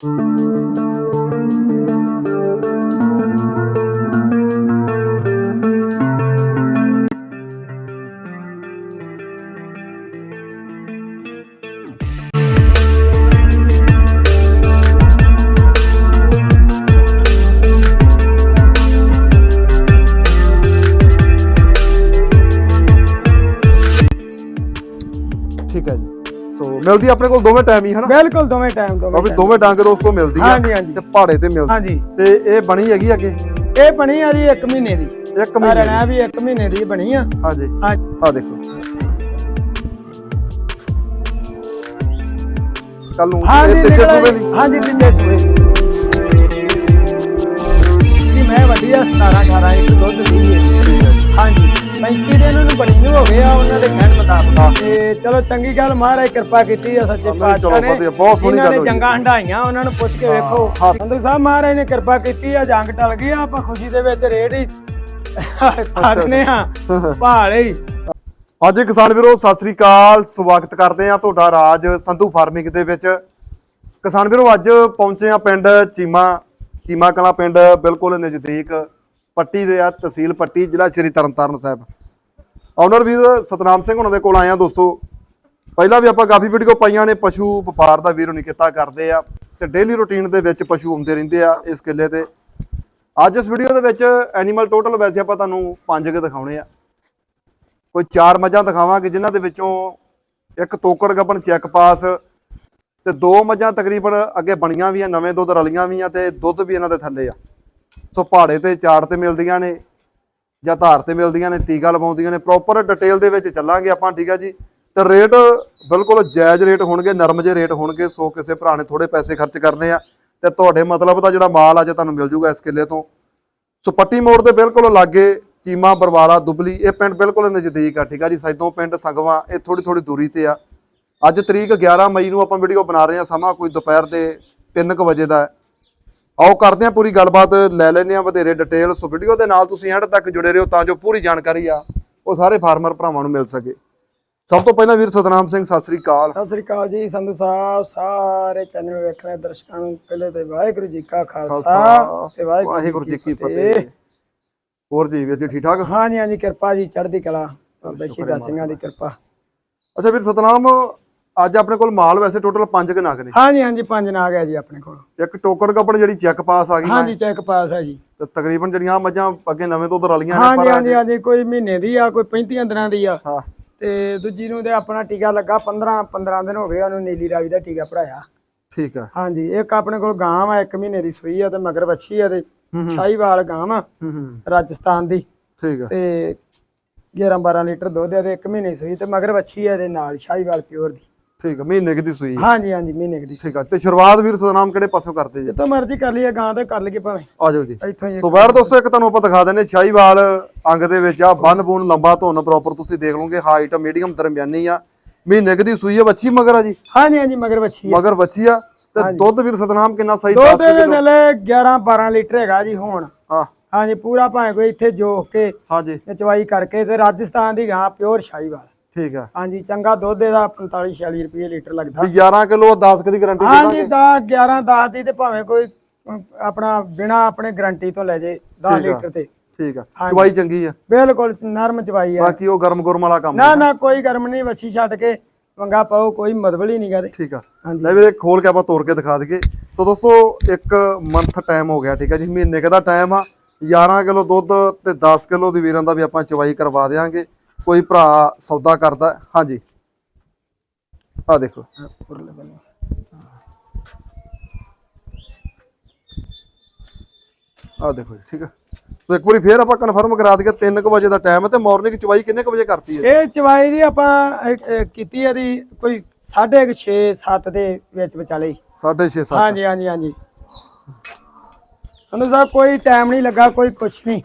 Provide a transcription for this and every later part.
ਠੀਕ ਮਿਲਦੀ ਆਪਣੇ ਕੋਲ ਦੋਵੇਂ ਟਾਈਮ ਹੀ ਹਨਾ? ਬਿਲਕੁਲ ਦੋਵੇਂ ਟਾਈਮ ਦੋਵੇਂ time। ਦੋਵੇਂ ਡੰਗ ਦੋਸਤੋ ਮਿਲਦੀ ਆ ਹਾਂਜੀ, ਹਾਂਜੀ। ਤੇ ਪਹਾੜੇ ਤੇ ਮਿਲਦੀ ਹਾਂਜੀ। ਤੇ ਇਹ ਬਣੀ ਹੈਗੀ ਅੱਗੇ ਇਹ ਬਣੀ ਆ ਜੀ 1 ਮਹੀਨੇ ਦੀ। ਇੱਕ ਮਹੀਨੇ ਕਰਣਾ ਵੀ 1 ਮਹੀਨੇ ਦੀ ਬਣੀ ਆ। ਹਾਂਜੀ। ਹਾਂਜੀ। ਆ ਦੇਖੋ। ਕੱਲ ਨੂੰ ਹਾਂਜੀ ਇਹ ਤੀਜੇ ਸੂਬੇ ਜੀ। ਦੀ। ਹਾਂਜੀ ਤੀਜੇ ਜੀ ਮੈਂ ਵਧੀਆ 17 18 ਇੱਕ ਦੁੱਧ ਦੀ ਹੈ। ਹਾਂਜੀ। 35 ਦਿਨ ਉਹਨੂੰ ਬਣੀ ਨੂੰ ਹੋ ਗਿਆ ਉਹਨਾਂ ਦੇ ਕਹਿਣ ਹਾਂ। ਮੁਤਾਬਕ। ਤੇ ਚਲੋ ਚੰਗੀ ਗੱਲ ਮਹਾਰਾਜ ਕਿਰਪਾ ਕੀਤੀ ਆ ਸੱਚੇ ਪਾਤਸ਼ਾਹ ਨੇ। ਬਹੁਤ ਸੋਹਣੀ ਗੱਲ ਨੇ ਹੋਈ। ਜੰਗਾਂ ਹੰਡਾਈਆਂ ਉਹਨਾਂ ਨੂੰ ਪੁੱਛ ਕੇ ਵੇਖੋ। ਸੰਧੂ ਸਾਹਿਬ ਮਹਾਰਾਜ ਨੇ ਕਿਰਪਾ ਕੀਤੀ ਆ ਜੰਗ ਟਲ ਗਈ ਆ ਆਪਾਂ ਖੁਸ਼ੀ ਦੇ ਵਿੱਚ ਰੇਟ ਹੀ ਆਖਨੇ ਆ ਭਾਲੇ ਹੀ ਹਾਂਜੀ ਕਿਸਾਨ ਵੀਰੋ ਸਤਿ ਸ੍ਰੀ ਅਕਾਲ। ਸਵਾਗਤ ਕਰਦੇ ਆ ਤੁਹਾਡਾ ਰਾਜ ਸੰਧੂ ਫਾਰਮਿੰਗ ਦੇ ਵਿੱਚ। ਕਿਸਾਨ ਵੀਰੋ ਅੱਜ ਪਹੁੰਚੇ ਆ ਪਿੰਡ ਚੀਮਾ ਚੀਮਾ ਕਲਾ ਪਿੰਡ ਬਿਲਕੁਲ ਨਜ਼ਦੀਕ। ਪੱਟੀ ਦੇ ਆ, ਤਹਿਸੀਲ ਪੱਟੀ, ਜ਼ਿਲ੍ਹਾ ਸ਼੍ਰੀ ਤਰਨਤਾਰਨ ਸਾਹਿਬ। ਓਨਰ ਵੀਰ ਸਤਨਾਮ ਸਿੰਘ ਹੁਣਾਂ ਦੇ ਕੋਲ ਆਏ ਆ ਦੋਸਤੋ। ਪਹਿਲਾਂ ਵੀ ਆਪਾਂ ਕਾਫੀ ਵੀਡੀਓ ਪਾਈਆਂ ਨੇ, ਪਸ਼ੂ ਵਪਾਰ ਦਾ ਵੀਰ ਨਹੀਂ ਕਰਦੇ ਆ ਤੇ ਡੇਲੀ ਰੁਟੀਨ ਦੇ ਵਿੱਚ ਪਸ਼ੂ ਆਉਂਦੇ ਰਹਿੰਦੇ ਆ ਇਸ ਕਿੱਲੇ ਤੇ। ਅੱਜ ਇਸ ਵੀਡੀਓ ਦੇ ਵਿੱਚ ਐਨੀਮਲ ਟੋਟਲ ਵੈਸੇ ਆਪਾਂ ਤੁਹਾਨੂੰ ਪੰਜ ਕੇ ਦਿਖਾਉਣੇ ਆ। ਕੋਈ ਚਾਰ ਮੱਝਾਂ ਦਿਖਾਵਾਂਗੇ, ਜਿਨ੍ਹਾਂ ਦੇ ਵਿੱਚੋਂ ਇੱਕ ਤੋਕੜ ਗੱਬਣ ਚੈੱਕ ਪਾਸ ਤੇ ਦੋ ਮੱਝਾਂ ਤਕਰੀਬਨ ਅੱਗੇ ਬਣੀਆਂ ਵੀ ਆ, ਨਵੇਂ ਦੁੱਧ ਰਲੀਆਂ ਵੀ ਆ ਤੇ ਦੁੱਧ ਵੀ ਇਹਨਾਂ ਦੇ ਥੱਲੇ ਆ। ਸੋ ਪਹਾੜੇ ਤੇ ਚਾੜ ਤੇ ਮਿਲਦੀਆਂ ਨੇ ਜਾਂ ਧਾਰ ਤੇ ਮਿਲਦੀਆਂ ਨੇ, ਟੀਕਾ ਲਵਾਉਂਦੀਆਂ ਨੇ। ਪ੍ਰੋਪਰ ਡਿਟੇਲ ਦੇ ਵਿੱਚ ਚੱਲਾਂਗੇ ਆਪਾਂ, ਠੀਕ ਆ ਜੀ? ਤੇ ਰੇਟ ਬਿਲਕੁਲ ਜਾਇਜ਼ ਰੇਟ ਹੋਣਗੇ, ਨਰਮ ਜਿਹੇ ਰੇਟ ਹੋਣਗੇ, ਸੋ ਕਿਸੇ ਭਰਾ ਨੇ ਥੋੜੇ ਪੈਸੇ ਖਰਚ ਕਰਨੇ ਆ। ਤੇ ਤੁਹਾਡੇ ਮਤਲਬ ਦਾ ਜਿਹੜਾ ਮਾਲ ਅੱਜ ਤੁਹਾਨੂੰ ਮਿਲ ਜੂਗਾ ਇਸ ਕਿੱਲੇ ਤੋਂ। ਸੋ ਪੱਟੀ ਮੋੜ ਦੇ ਬਿਲਕੁਲ ਲਾਗੇ, ਚੀਮਾ, ਬਰਵਾਲਾ, ਦੁਬਲੀ, ਇਹ ਪਿੰਡ ਬਿਲਕੁਲ ਨਜ਼ਦੀਕ ਆ, ਠੀਕ ਆ ਜੀ? ਸੈਦੋਂ ਪਿੰਡ ਸੰਗਵਾ, ਇਹ ਥੋੜੀ ਥੋੜੀ ਦੂਰੀ ਤੇ ਆ। ਅੱਜ ਤਰੀਕ 11 ਮਈ ਨੂੰ ਆਪਾਂ ਵੀਡੀਓ ਬਣਾ ਰਹੇ ਹਾਂ ਸਮਾਂ ਕੋਈ ਦੁਪਹਿਰ ਦੇ 3:00 ਵਜੇ ਦਾ। ਹੈ। ਆਓ ਕਰਦੇ ਹਾਂ ਪੂਰੀ ਗੱਲਬਾਤ ਲੈ ਲੈਂਦੇ ਹਾਂ ਵਧੇਰੇ ਡਿਟੇਲ ਸੋ ਵੀਡੀਓ ਦੇ ਨਾਲ ਤੁਸੀਂ ਐਂਡ ਤੱਕ ਜੁੜੇ ਰਹੋ ਤਾਂ ਜੋ ਪੂਰੀ ਜਾਣਕਾਰੀ ਆ ਉਹ ਸਾਰੇ ਫਾਰਮਰ ਭਰਾਵਾਂ ਨੂੰ ਮਿਲ ਸਕੇ। ਸਭ ਤੋਂ ਪਹਿਲਾਂ ਵੀਰ ਸਤਨਾਮ ਸਿੰਘ ਸਤਿ ਸ੍ਰੀ ਅਕਾਲ। ਸਤਿ ਸ੍ਰੀ ਅਕਾਲ ਜੀ ਸੰਧੂ ਸਾਹਿਬ ਸਾਰੇ ਚੈਨਲ ਵੇਖਣ ਵਾਲੇ ਦਰਸ਼ਕਾਂ ਨੂੰ। ਪਹਿਲੇ ਤੇ ਵਾਹਿਗੁਰੂ ਜੀ ਕਾ ਖਾਲਸਾ ਤੇ ਵਾਹਿਗੁਰੂ ਜੀ ਕੀ ਫਤਿਹ। ਹੋਰ ਜੀ ਵੀਰ ਜੀ ਠੀਕ ਠਾਕ? ਹਾਂਜੀ ਹਾਂਜੀ ਕਿਰਪਾ ਜੀ ਚੜ੍ਹਦੀ ਕਲਾ। ਬਾਬੇ ਸ਼ਹੀਦਾਂ ਸਿੰਘਾਂ ਦੀ। ਕਿਰਪਾ। ਅੱਛਾ ਵੀਰ ਸਤਨਾਮ ਅੱਜ ਆਪਣੇ ਕੋਲ ਮਾਲ ਵੈਸੇ ਟੋਟਲ 5 ਕੇ ਨਗ ਨੇ। ਹਾਂਜੀ ਹਾਂਜੀ ਪੰਜ ਨਾਗ ਹੈ ਜੀ ਆਪਣੇ ਕੋਲ। ਇੱਕ ਟੋਕੜ ਕੱਪੜ ਜਿਹੜੀ ਚੈੱਕ ਪਾਸ ਆ ਗਈ ਹਾਂਜੀ ਚੈੱਕ ਪਾਸ ਹੈ ਜੀ। ਤੇ ਤਕਰੀਬਨ ਜਿਹੜੀਆਂ ਮੱਝਾਂ ਅੱਗੇ ਨਵੇਂ ਤੋਂ ਰਲੀਆਂ ਨੇ ਹਾਂਜੀ ਪਰ ਹਾਂਜੀ ਹਾਂਜੀ ਕੋਈ ਮਹੀਨੇ ਦੀ ਆ ਕੋਈ 35 ਦਿਨਾਂ ਦੀ ਆ। ਹਾਂ। ਤੇ ਦੂਜੀ ਨੂੰ ਤੇ ਆਪਣਾ ਟੀਕਾ ਲੱਗਾ 15 15 ਦਿਨ ਹੋ ਗਏ ਉਹਨੂੰ ਨੀਲੀ ਰਾਵੀ ਦਾ ਟੀਕਾ ਭਰਾਇਆ। ਠੀਕ ਆ। ਹਾਂਜੀ ਇੱਕ ਆਪਣੇ ਕੋਲ ਗਾਂ ਆ ਇੱਕ ਮਹੀਨੇ ਦੀ ਸੂਈ ਆ ਤੇ ਮਗਰ ਵੱਛੀ ਆ ਤੇ ਸ਼ਾਹੀਵਾਲ ਗਾਂ ਆ ਰਾਜਸਥਾਨ ਦੀ। ਠੀਕ ਆ। ਤੇ 11 12 ਲੀਟਰ ਦੁੱਧ ਆ ਤੇ ਇੱਕ ਮਹੀਨੇ ਸੂਈ ਤੇ ਮਗਰ ਵੱਛੀ ਆ ਦੇ ਨਾਲ ਸ਼ਾਹੀਵਾਲ ਪਿਓਰ ਦੀ। ਠੀਕ ਆ ਮਹੀਨੇ ਕੁ ਦੀ ਸੂਈ। ਹਾਂਜੀ ਹਾਂਜੀ ਮਹੀਨੇ ਕੁ ਦੀ। ਠੀਕ ਆ ਤੇ ਸ਼ੁਰੂਆਤ ਵੀਰ ਸਤਨਾਮ ਕਿਹੜੇ ਪਾਸੋਂ ਕਰਦੇ ਜੀ? ਜਿੱਥੋਂ ਮਰਜ਼ੀ ਕਰ ਲਈਏ ਗਾਂ ਤੇ ਕਰ ਲਈਏ ਭਾਵੇਂ। ਆ ਜਾਓ ਜੀ। ਇੱਥੋਂ ਹੀ ਸੋ ਵੈਰ ਦੋਸਤੋ ਇੱਕ ਤੁਹਾਨੂੰ ਆਪਾਂ ਦਿਖਾ ਦਿੰਨੇ ਸ਼ਾਹੀਵਾਲ ਅੰਗ ਦੇ ਵਿੱਚ ਆ ਬੰਨ ਬੂਨ ਲੰਬਾ ਧੁੰਨ ਪ੍ਰੋਪਰ ਤੁਸੀਂ ਦੇਖ ਲਓਗੇ ਹਾਈਟ ਮੀਡੀਅਮ ਦਰਮਿਆਨੀ ਆ। ਮਹੀਨੇ ਕੁ ਦੀ ਸੂਈ ਆ ਬੱਚੀ ਮਗਰ ਆ ਜੀ? ਹਾਂਜੀ ਹਾਂਜੀ ਮਗਰ ਵੱਛੀ ਆ। ਮਗਰ ਬੱਚੀ ਆ। ਤੇ ਦੁੱਧ ਵੀਰ ਸਤਨਾਮ ਕਿੰਨਾ ਸਹੀ ਦੁੱਧ 10 ਦੇ ਨਾਲ 11 12 ਲੀਟਰ ਹੈਗਾ ਜੀ ਹੁਣ। ਹਾਂ। ਹਾਂਜੀ ਪੂਰਾ ਭਾਵੇਂ ਕੋਈ ਇੱਥੇ ਜੋਖ ਕੇ ਹਾਂਜੀ। ਤੇ ਚਵਾਈ ਕਰਕੇ ਤੇ ਰਾਜਸਥਾਨ ਦੀ ਗਾਂ ਪਿਓਰ ਸ਼ਾਹੀਵਾਲ ਠੀਕ ਆ। ਹਾਂਜੀ ਚੰਗਾ ਦੁੱਧ ਇਹਦਾ 45 46 ਰੁਪਏ ਲੀਟਰ ਲੱਗਦਾ। ਵੀ 11 ਕਿਲੋ 10 ਕੁ ਦੀ ਗਾਰੰਟੀ ਹਾਂਜੀ 10 11 10 ਦੀ ਤੇ ਭਾਵੇਂ ਕੋਈ ਆਪਣਾ ਬਿਨਾ ਆਪਣੇ ਗਾਰੰਟੀ ਤੋਂ ਲੈ ਜੇ 10 ਲੀਟਰ ਤੇ। ਠੀਕ ਆ। ਚਵਾਈ ਚੰਗੀ ਆ? ਬਿਲਕੁਲ ਨਰਮ ਚਵਾਈ ਆ। ਬਾਕੀ ਉਹ ਗਰਮ ਗੁਰਮ ਵਾਲਾ ਕੰਮ ਨਾ ਨਾ ਕੋਈ ਗਰਮ ਨਹੀਂ ਵੱਛੀ ਛੱਡ ਕੇ ਵੰਗਾ ਪਾਓ ਕੋਈ ਮਤਲਬ ਹੀ ਨਹੀਂ ਤੇ ਠੀਕ ਆ। ਲੈ ਵੀਰੇ ਖੋਲ ਕੇ ਆਪਾਂ ਤੋੜ ਕੇ ਦਿਖਾ ਦਈਏ। ਸੋ ਦੋਸਤੋ ਇੱਕ ਮੰਥ ਟਾਈਮ ਹੋ ਗਿਆ ਠੀਕ ਆ ਜੀ। ਮਹੀਨੇ ਦਾ ਟਾਈਮ ਆ। 11 ਕਿਲੋ ਦੁੱਧ ਤੇ 10 ਕਿਲੋ ਦੀ ਵੀਰਾਂ ਦਾ ਵੀ ਆਪਾਂ ਚਵਾਈ ਕਰਵਾ ਦੇਾਂਗੇ ਕੋਈ ਭਰਾ ਸੌਦਾ ਕਰਦਾ ਹੈ। ਹਾਂਜੀ। ਆ ਦੇਖੋ। ਆ ਦੇਖੋ ਜੀ ਠੀਕ ਆ ਸੋ ਇੱਕ ਵਾਰੀ ਫੇਰ ਆਪਾਂ ਕਨਫਰਮ ਕਰਾ ਦਈਏ 3 ਵਜੇ ਦਾ ਟਾਈਮ ਹੈ ਤੇ ਮਾਰਨਿੰਗ ਚਵਾਈ ਕਿੰਨੇ ਕੁ ਵਜੇ ਕਰਤੀ ਹੈ ਇਹ ਚਵਾਈ ਦੀ ਆਪਾਂ ਅਹ, ਅਹ, ਕੀਤੀ ਇਹਦੀ ਕੋਈ 6:30 7 ਦੇ ਵਿੱਚ ਵਿਚਾਲੇ ਹੀ। 6:30 7 ਹਾਂਜੀ ਹਾਂਜੀ ਹਾਂਜੀ। ਸਾਨੂੰ ਸਾਹਿਬ ਕੋਈ ਟਾਈਮ ਨਹੀਂ ਲੱਗਾ ਕੋਈ ਕੁਛ ਨਹੀਂ।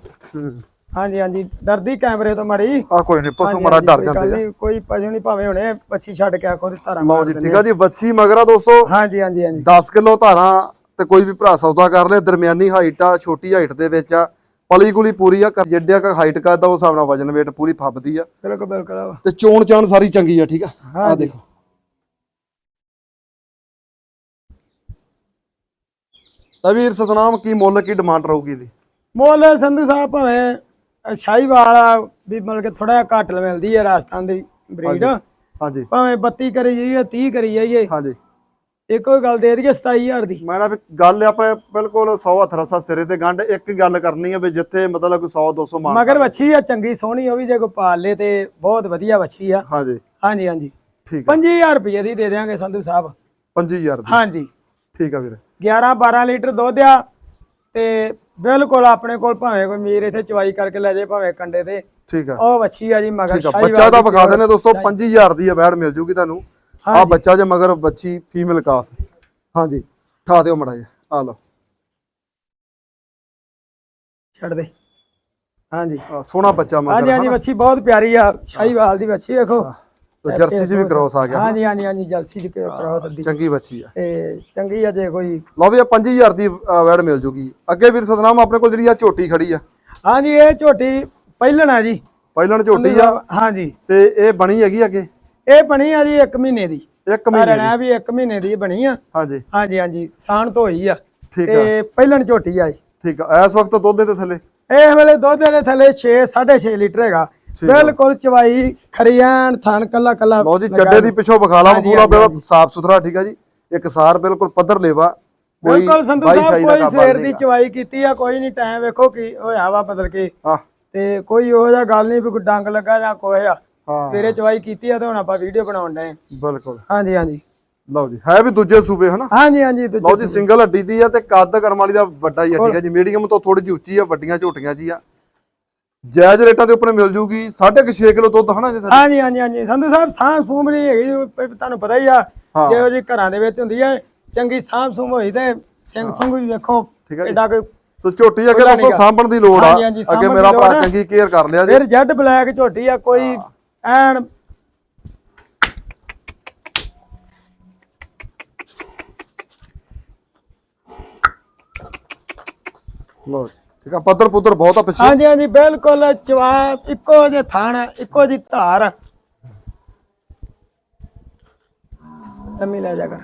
ਹਾਂਜੀ ਹਾਂਜੀ। ਡਰਦੀ ਕੈਮਰੇ ਤੋਂ ਮੜੀ। ਆ ਕੋਈ ਨਹੀਂ ਪਸ਼ੂ ਮਰਾ ਡਰ ਜਾਂਦੇ ਆ। ਨਹੀਂ ਕੋਈ ਪਸ਼ੂ ਨਹੀਂ ਭਾਵੇਂ ਹੁਣੇ ਪੱਛੀ ਛੱਡ ਕੇ ਆਖੋ ਤੇ ਧਾਰਾਂ ਲਓ ਮਾਰ ਜੀ ਠੀਕ ਆ ਜੀ ਵੱਛੀ ਮਗਰਾ ਦੋਸਤੋ। ਹਾਂਜੀ ਹਾਂਜੀ ਹਾਂਜੀ। 10 ਕਿਲੋ ਧਾਰਾਂ ਤੇ ਕੋਈ ਵੀ ਭਰਾ ਸੌਦਾ ਕਰ ਲੇ ਦਰਮਿਆਨੀ ਹਾਈਟ ਆ ਛੋਟੀ ਹਾਈਟ ਦੇ ਵਿੱਚ ਆ। ਪਲੀ ਗੁਲੀ ਪੂਰੀ ਆ ਜਿੱਡਿਆ ਕ ਹਾਈਟ ਕਰਦਾ ਉਸ ਹਿਸਾਬ ਨਾਲ ਵਜਨ weight ਪੂਰੀ ਫੱਬਦੀ ਆ। ਬਿਲਕੁਲ ਬਿਲਕੁਲ। ਤੇ ਚੋਣ ਚਾਣ ਸਾਰੀ ਚੰਗੀ ਆ ਠੀਕ ਆ? ਆ ਦੇਖੋ। ਤਾਂ ਵੀਰ ਸਤਨਾਮ ਕੀ ਮੁੱਲ ਕੀ ਡਿਮਾਂਡ ਰਹੂਗੀ ਇਹਦੀ? ਮੁੱਲ ਸੰਧੂ ਸਾਹਿਬ ਭਾਵੇਂ ਸ਼ਾਹੀਵਾਲ ਵੀ ਮਤਲਬ ਕਿ ਥੋੜਾ ਜਿਹਾ ਘੱਟ ਮਿਲਦੀ ਹੈ ਰਾਜਸਥਾਨ ਦੀ ਬਰੀਡ ਹਾਂਜੀ ਭਾਵੇਂ 32 ਕਰੀ ਜਾਈਏ 30 ਕਰੀ ਜਾਈਏ। ਹਾਂਜੀ। ਇੱਕੋ ਗੱਲ ਦੇ ਦਈਏ 27000 ਦੀ। ਮੈਂ ਨਾ ਗੱਲ ਆਪਾਂ ਬਿਲਕੁਲ 100 ਹੱਥ ਰਸਾ ਸਿਰੇ ਤੇ ਗੰਢ ਇੱਕ ਗੱਲ ਕਰਨੀ ਹੈ ਵੀ ਜਿੱਥੇ ਮਤਲਬ ਕੋਈ 100 200 ਮਾਨ ਮਗਰ ਵੱਛੀ ਆ ਚੰਗੀ ਸੋਹਣੀ ਉਹ ਵੀ ਜੇ ਕੋਈ ਪਾਲ ਲੇ ਤੇ ਬਹੁਤ ਵਧੀਆ ਵੱਛੀ ਆ। ਹਾਂਜੀ। ਹਾਂਜੀ ਹਾਂਜੀ। ਠੀਕ ਹੈ 5000 ਰੁਪਏ ਦੀ ਦੇ ਦਿਆਂਗੇ ਸੰਧੂ ਸਾਹਿਬ। 25000 ਦੀ। ਹਾਂਜੀ। ਠੀਕ ਆ ਵੀਰ। 11 12 ਲੀਟਰ ਦੁੱਧ ਆ ਤੇ ਬਿਲਕੁਲ ਆਪਣੇ ਕੋਲ ਭਾਵੇਂ ਕੋਈ ਮੀਰ ਇੱਥੇ ਚਵਾਈ ਕਰਕੇ ਲੈ ਜੇ ਭਾਵੇਂ ਕੰਡੇ ਤੇ। ਠੀਕ ਆ। ਉਹ ਵੱਛੀ ਆ ਜੀ ਮਗਰ ਠੀਕ ਆ। ਬੱਚਾ ਦਾ ਵਿਖਾ। ਦਿੰਦੇ ਦੋਸਤੋ 25000 ਦੀ ਵੈੜ ਮਿਲ ਜੂਗੀ ਤੁਹਾਨੂੰ। ਆ ਹਾਂਜੀ। ਬੱਚਾ ਜੇ ਮਗਰ ਬੱਚੀ ਫੀਮੇਲ ਕਾਫ ਹਾਂਜੀ ਠਾ ਦਿਓ ਮੜਾ ਜੀ ਆ ਲਓ। ਛੱਡ ਦੇ। ਹਾਂਜੀ। ਸੋਹਣਾ ਬੱਚਾ ਹਾਂਜੀ ਮਗਰ। ਹਾਂਜੀ ਹਨਾ? ਵੱਛੀ ਬਹੁਤ ਪਿਆਰੀ ਆ। ਸ਼ਾਹੀਵਾਲ ਦੀ ਵੱਛੀ ਦੇਖੋ ਜਰਸੀ 'ਚ ਵੀ ਕ੍ਰੋਸ ਆ। ਗਿਆ? ਹਾਂਜੀ ਹਾਂਜੀ ਹਾਂਜੀ ਜਲਸੀ ਚ ਕਰਾਸ ਦੀ ਚੰਗੀ ਬੱਚੀ ਆ। ਤੇ ਚੰਗੀ ਆ ਜੇ ਕੋਈ। ਲਓ ਵੀ ਇਹ 25000 ਦੀ ਵੈੜ ਮਿਲ ਜੂਗੀ। ਅੱਗੇ ਵੀਰ ਸਤਨਾਮ ਆਪਣੇ ਕੋਲ ਜਿਹੜੀ ਆ ਝੋਟੀ ਖੜੀ ਆ। ਹਾਂਜੀ ਇਹ ਝੋਟੀ ਪਹਿਲਣ ਆ ਜੀ। ਪਹਿਲਣ ਝੋਟੀ ਆ। ਹਾਂਜੀ। ਤੇ ਇਹ ਬਣੀ ਹੈਗੀ ਅੱਗੇ? ਇਹ ਬਣੀ ਆ ਜੀ 1 ਮਹੀਨੇ ਦੀ। ਇੱਕ ਮਹੀਨੇ ਦੀ। ਵੀ 1 ਮਹੀਨੇ ਦੀ ਬਣੀ ਆ। ਹਾਂਜੀ। ਹਾਂਜੀ ਹਾਂਜੀ ਸਾਣ ਤੋਂ ਹੋਈ ਆ। ਆ ਤੇ ਪਹਿਲਣ ਝੋਟੀ ਆ ਜੀ ਠੀਕ ਆ। ਇਸ ਵਕਤ ਦੁੱਧ ਦੇ ਥੱਲੇ? ਇਸ ਵੇਲੇ ਦੁੱਧ ਦੇ ਥੱਲੇ 6 6.5 ਲੀਟਰ ਹੈਗਾ। ਆ। ਬਿਲਕੁਲ ਚਵਾਈ ਖਰੀਆਣ ਥਣ ਕੱਲਾ ਕੱਲਾ ਲਓ ਜੀ ਚੱਡੇ ਦੀ ਪਿੱਛੋਂ ਹਾਂਜੀ, ਪੂਰਾ ਬਿਲਕੁਲ ਸਾਫ਼ ਸੁਥਰਾ ਠੀਕ ਆ ਜੀ। ਇੱਕ ਸਾਰ ਬਿਲਕੁਲ ਪੱਧਰ ਲੇਵਾ ਕੋਈ ਬਿਲਕੁਲ ਸੰਧੂ ਸਾਹਿਬ ਕੋਈ ਨਹੀਂ ਦੀ ਚਵਾਈ ਕੀਤੀ ਆ ਕੋਈ ਨਹੀਂ ਟਾਈਮ ਵੇਖੋ ਕੀ ਹੋਇਆ ਵਾ ਬਦਲ ਕੇ। ਤੇ ਕੋਈ ਉਹੋ ਜਿਹਾ ਗੱਲ ਨਹੀਂ ਵੀ ਕੋਈ ਡੰਗ ਲੱਗਾ ਜਾਂ ਕੋਈ ਆ। ਹਾਂ। ਸਵੇਰੇ ਚਵਾਈ ਕੀਤੀ ਆ ਤੇ ਹੁਣ ਆਪਾਂ ਵੀਡੀਓ ਬਣਾਉਣ ਡਏ। ਬਿਲਕੁਲ। ਹਾਂਜੀ ਹਾਂਜੀ। ਲਓ ਜੀ ਹੈ ਵੀ ਦੂਜੇ ਸੂਬੇ ਹਨਾ? ਹਾਂਜੀ ਹਾਂਜੀ ਦੂਜੇ ਲਓ ਜੀ ਸਿੰਗਲ ਹੱਡੀ ਦੀ ਆ ਤੇ ਕੱਦ ਕਰਮ ਵਾਲੀ ਦਾ ਵੱਡਾ ਹੀ ਆ ਠੀਕ ਆ ਜੀ। ਮੀਡੀਅਮ ਤੋਂ ਥੋੜੀ ਜਿਹੀ ਉੱਚੀ ਆ ਵੱਡੀਆਂ ਝੋਟੀਆਂ ਜੀ ਆ। ਜਾਇਜ਼ ਰੇਟਾਂ ਦੇ ਉੱਪਰ ਮਿਲ ਜੂਗੀ 6.5 ਕਿਲੋ ਦੁੱਧ ਹਨਾ ਜੀ? ਹਾਂਜੀ ਹਾਂਜੀ ਹਾਂਜੀ ਸੰਧੂ ਸਾਹਿਬ ਸਾਂਭ ਸੂਮ ਨਹੀਂ ਹੈਗੀ ਪ- ਤੁਹਾਨੂੰ ਪਤਾ ਹੀ ਆ ਹਾਂ। ਜਿਹੋ ਜੀ ਘਰਾਂ ਦੇ ਵਿੱਚ ਹੁੰਦੀ ਹੈ ਚੰਗੀ ਸਾਂਭ ਸੂਮ ਹੋਈ ਤੇ ਸਿੰਘ ਸੁੰਗ ਵੀ ਵੇਖੋ ਠੀਕ ਆ ਜੀ। ਐਡਾ ਕੋਈ ਸੋ ਝੋਟੀ ਅੱਗੇ ਦੋਸਤੋ। ਸਾਂਭਣ ਦੀ ਲੋੜ ਆ ਹਾਂਜੀ, ਹਾਂਜੀ, ਅੱਗੇ ਸਾਂਭਣ ਮੇਰਾ ਭਰਾ ਲੋੜ ਆ। ਚੰਗੀ ਕੇਅਰ ਕਰ ਲਿਆ ਜੀ ਫਿਰ ਜੈਡ ਬਲੈਕ ਝੋਟੀ ਆ ਕੋਈ ਐਨ ਲਓ ਜੀ ਠੀਕ ਆ ਪੱਧਰ ਪੁੱਧਰ ਬਹੁਤ ਆ ਪਿੱਛੇ। ਹਾਂਜੀ ਹਾਂਜੀ ਬਿਲਕੁਲ ਚਵਾ ਇੱਕੋ ਜੇ ਥਾਣ ਇੱਕੋ ਜੀ ਧਾਰ। ਲੰਮੀ ਲੈ ਜਾ ਕਰ।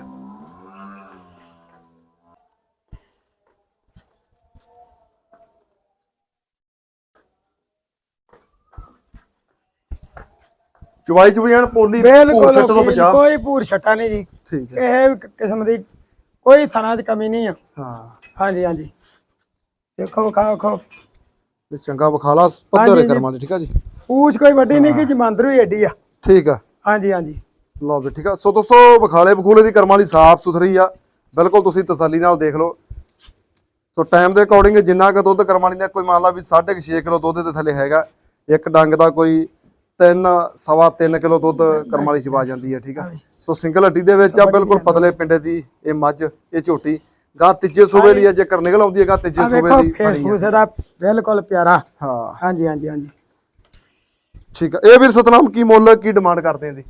ਚਵਾਈ ਚਵਾਈ ਐਨ ਪੋਲੀ ਬਿਲਕੁਲ ਛੱਟ ਤੋਂ ਵਕੀਲ, ਬਚਾ। ਕੋਈ ਭੂਰ ਛੱਟਾ ਨਹੀਂ ਜੀ। ਠੀਕ ਹੈ। ਇਹ ਕਿਸਮ ਦੀ ਕੋਈ ਥਾਣਾ 'ਚ ਕਮੀ ਨਹੀਂ ਆ। ਹਾਂ। ਹਾਂਜੀ ਹਾਂਜੀ। ਦੇਖੋ ਖਾਓ ਖਾਓ ਤੇ ਚੰਗਾ ਵਿਖਾਲਾ ਹਾਂਜੀ, ਪੱਧਰ। ਕਰਮਾਂ ਦੀ ਠੀਕ ਆ ਜੀ? ਪੂਛ ਕੋਈ ਵੱਡੀ ਨਹੀਂ ਕਿ ਜਮਾਂਦਰੂ ਹੀ ਐਡੀ ਆ। ਠੀਕ ਆ। ਹਾਂਜੀ ਹਾਂਜੀ। ਲਓ ਵੀ ਠੀਕ ਆ। ਸੋ ਦੋਸਤੋ ਵਿਖਾਲੇ ਬਖੂਲੇ ਦੀ ਕਰਮਾਂ ਦੀ ਸਾਫ਼ ਸੁਥਰੀ ਆ। ਬਿਲਕੁਲ ਤੁਸੀਂ ਤਸੱਲੀ ਨਾਲ ਦੇਖ ਲਓ। ਸੋ ਟਾਈਮ ਦੇ ਅਕੋਰਡਿੰਗ ਜਿੰਨਾ ਕੁ ਦੁੱਧ ਕਰਮਾਂ ਦੀ ਕੋਈ ਮੰਨ ਲਾ ਵੀ 6.5 ਕਿਲੋ ਦੁੱਧ ਦੇ ਥੱਲੇ ਹੈਗਾ। ਇੱਕ ਡੰਗ ਦਾ ਕੋਈ 3 ਸਵਾ 3 ਕਿਲੋ ਦੁੱਧ ਕਰਮਾਂ ਦੀ ਚਵਾ ਜਾਂਦੀ ਹੈ ਠੀਕ ਆ। ਸੋ ਸਿੰਗਲ ਹੱਡੀ ਦੇ ਵਿੱਚ ਆ ਬਿਲਕੁਲ ਪਤਲੇ ਪਿੰਡੇ ਦੀ ਇਹ ਮੱਝ ਇਹ ਝੋਟੀ। ਗਾਂ ਤੀਜੇ ਸੂਬੇ ਲਈ ਜੇਕਰ ਨਿਕਲ ਆਉਂਦੀ ਹੈ ਗਾਂ ਤੀਜੇ ਸੂਬੇ ਵੇਖੋ ਦੀ ਆ। ਫੇਸਬੁੱਕ ਦਾ ਬਿਲਕੁਲ ਪਿਆਰਾ। ਹਾਂ। ਹਾਂਜੀ ਹਾਂਜੀ ਹਾਂਜੀ। ਠੀਕ ਆ। ਇਹ ਵੀਰ ਸਤਨਾਮ ਕੀ ਮੁੱਲ ਕੀ ਡਿਮਾਂਡ ਕਰਦੇ ਆ ਜੀ?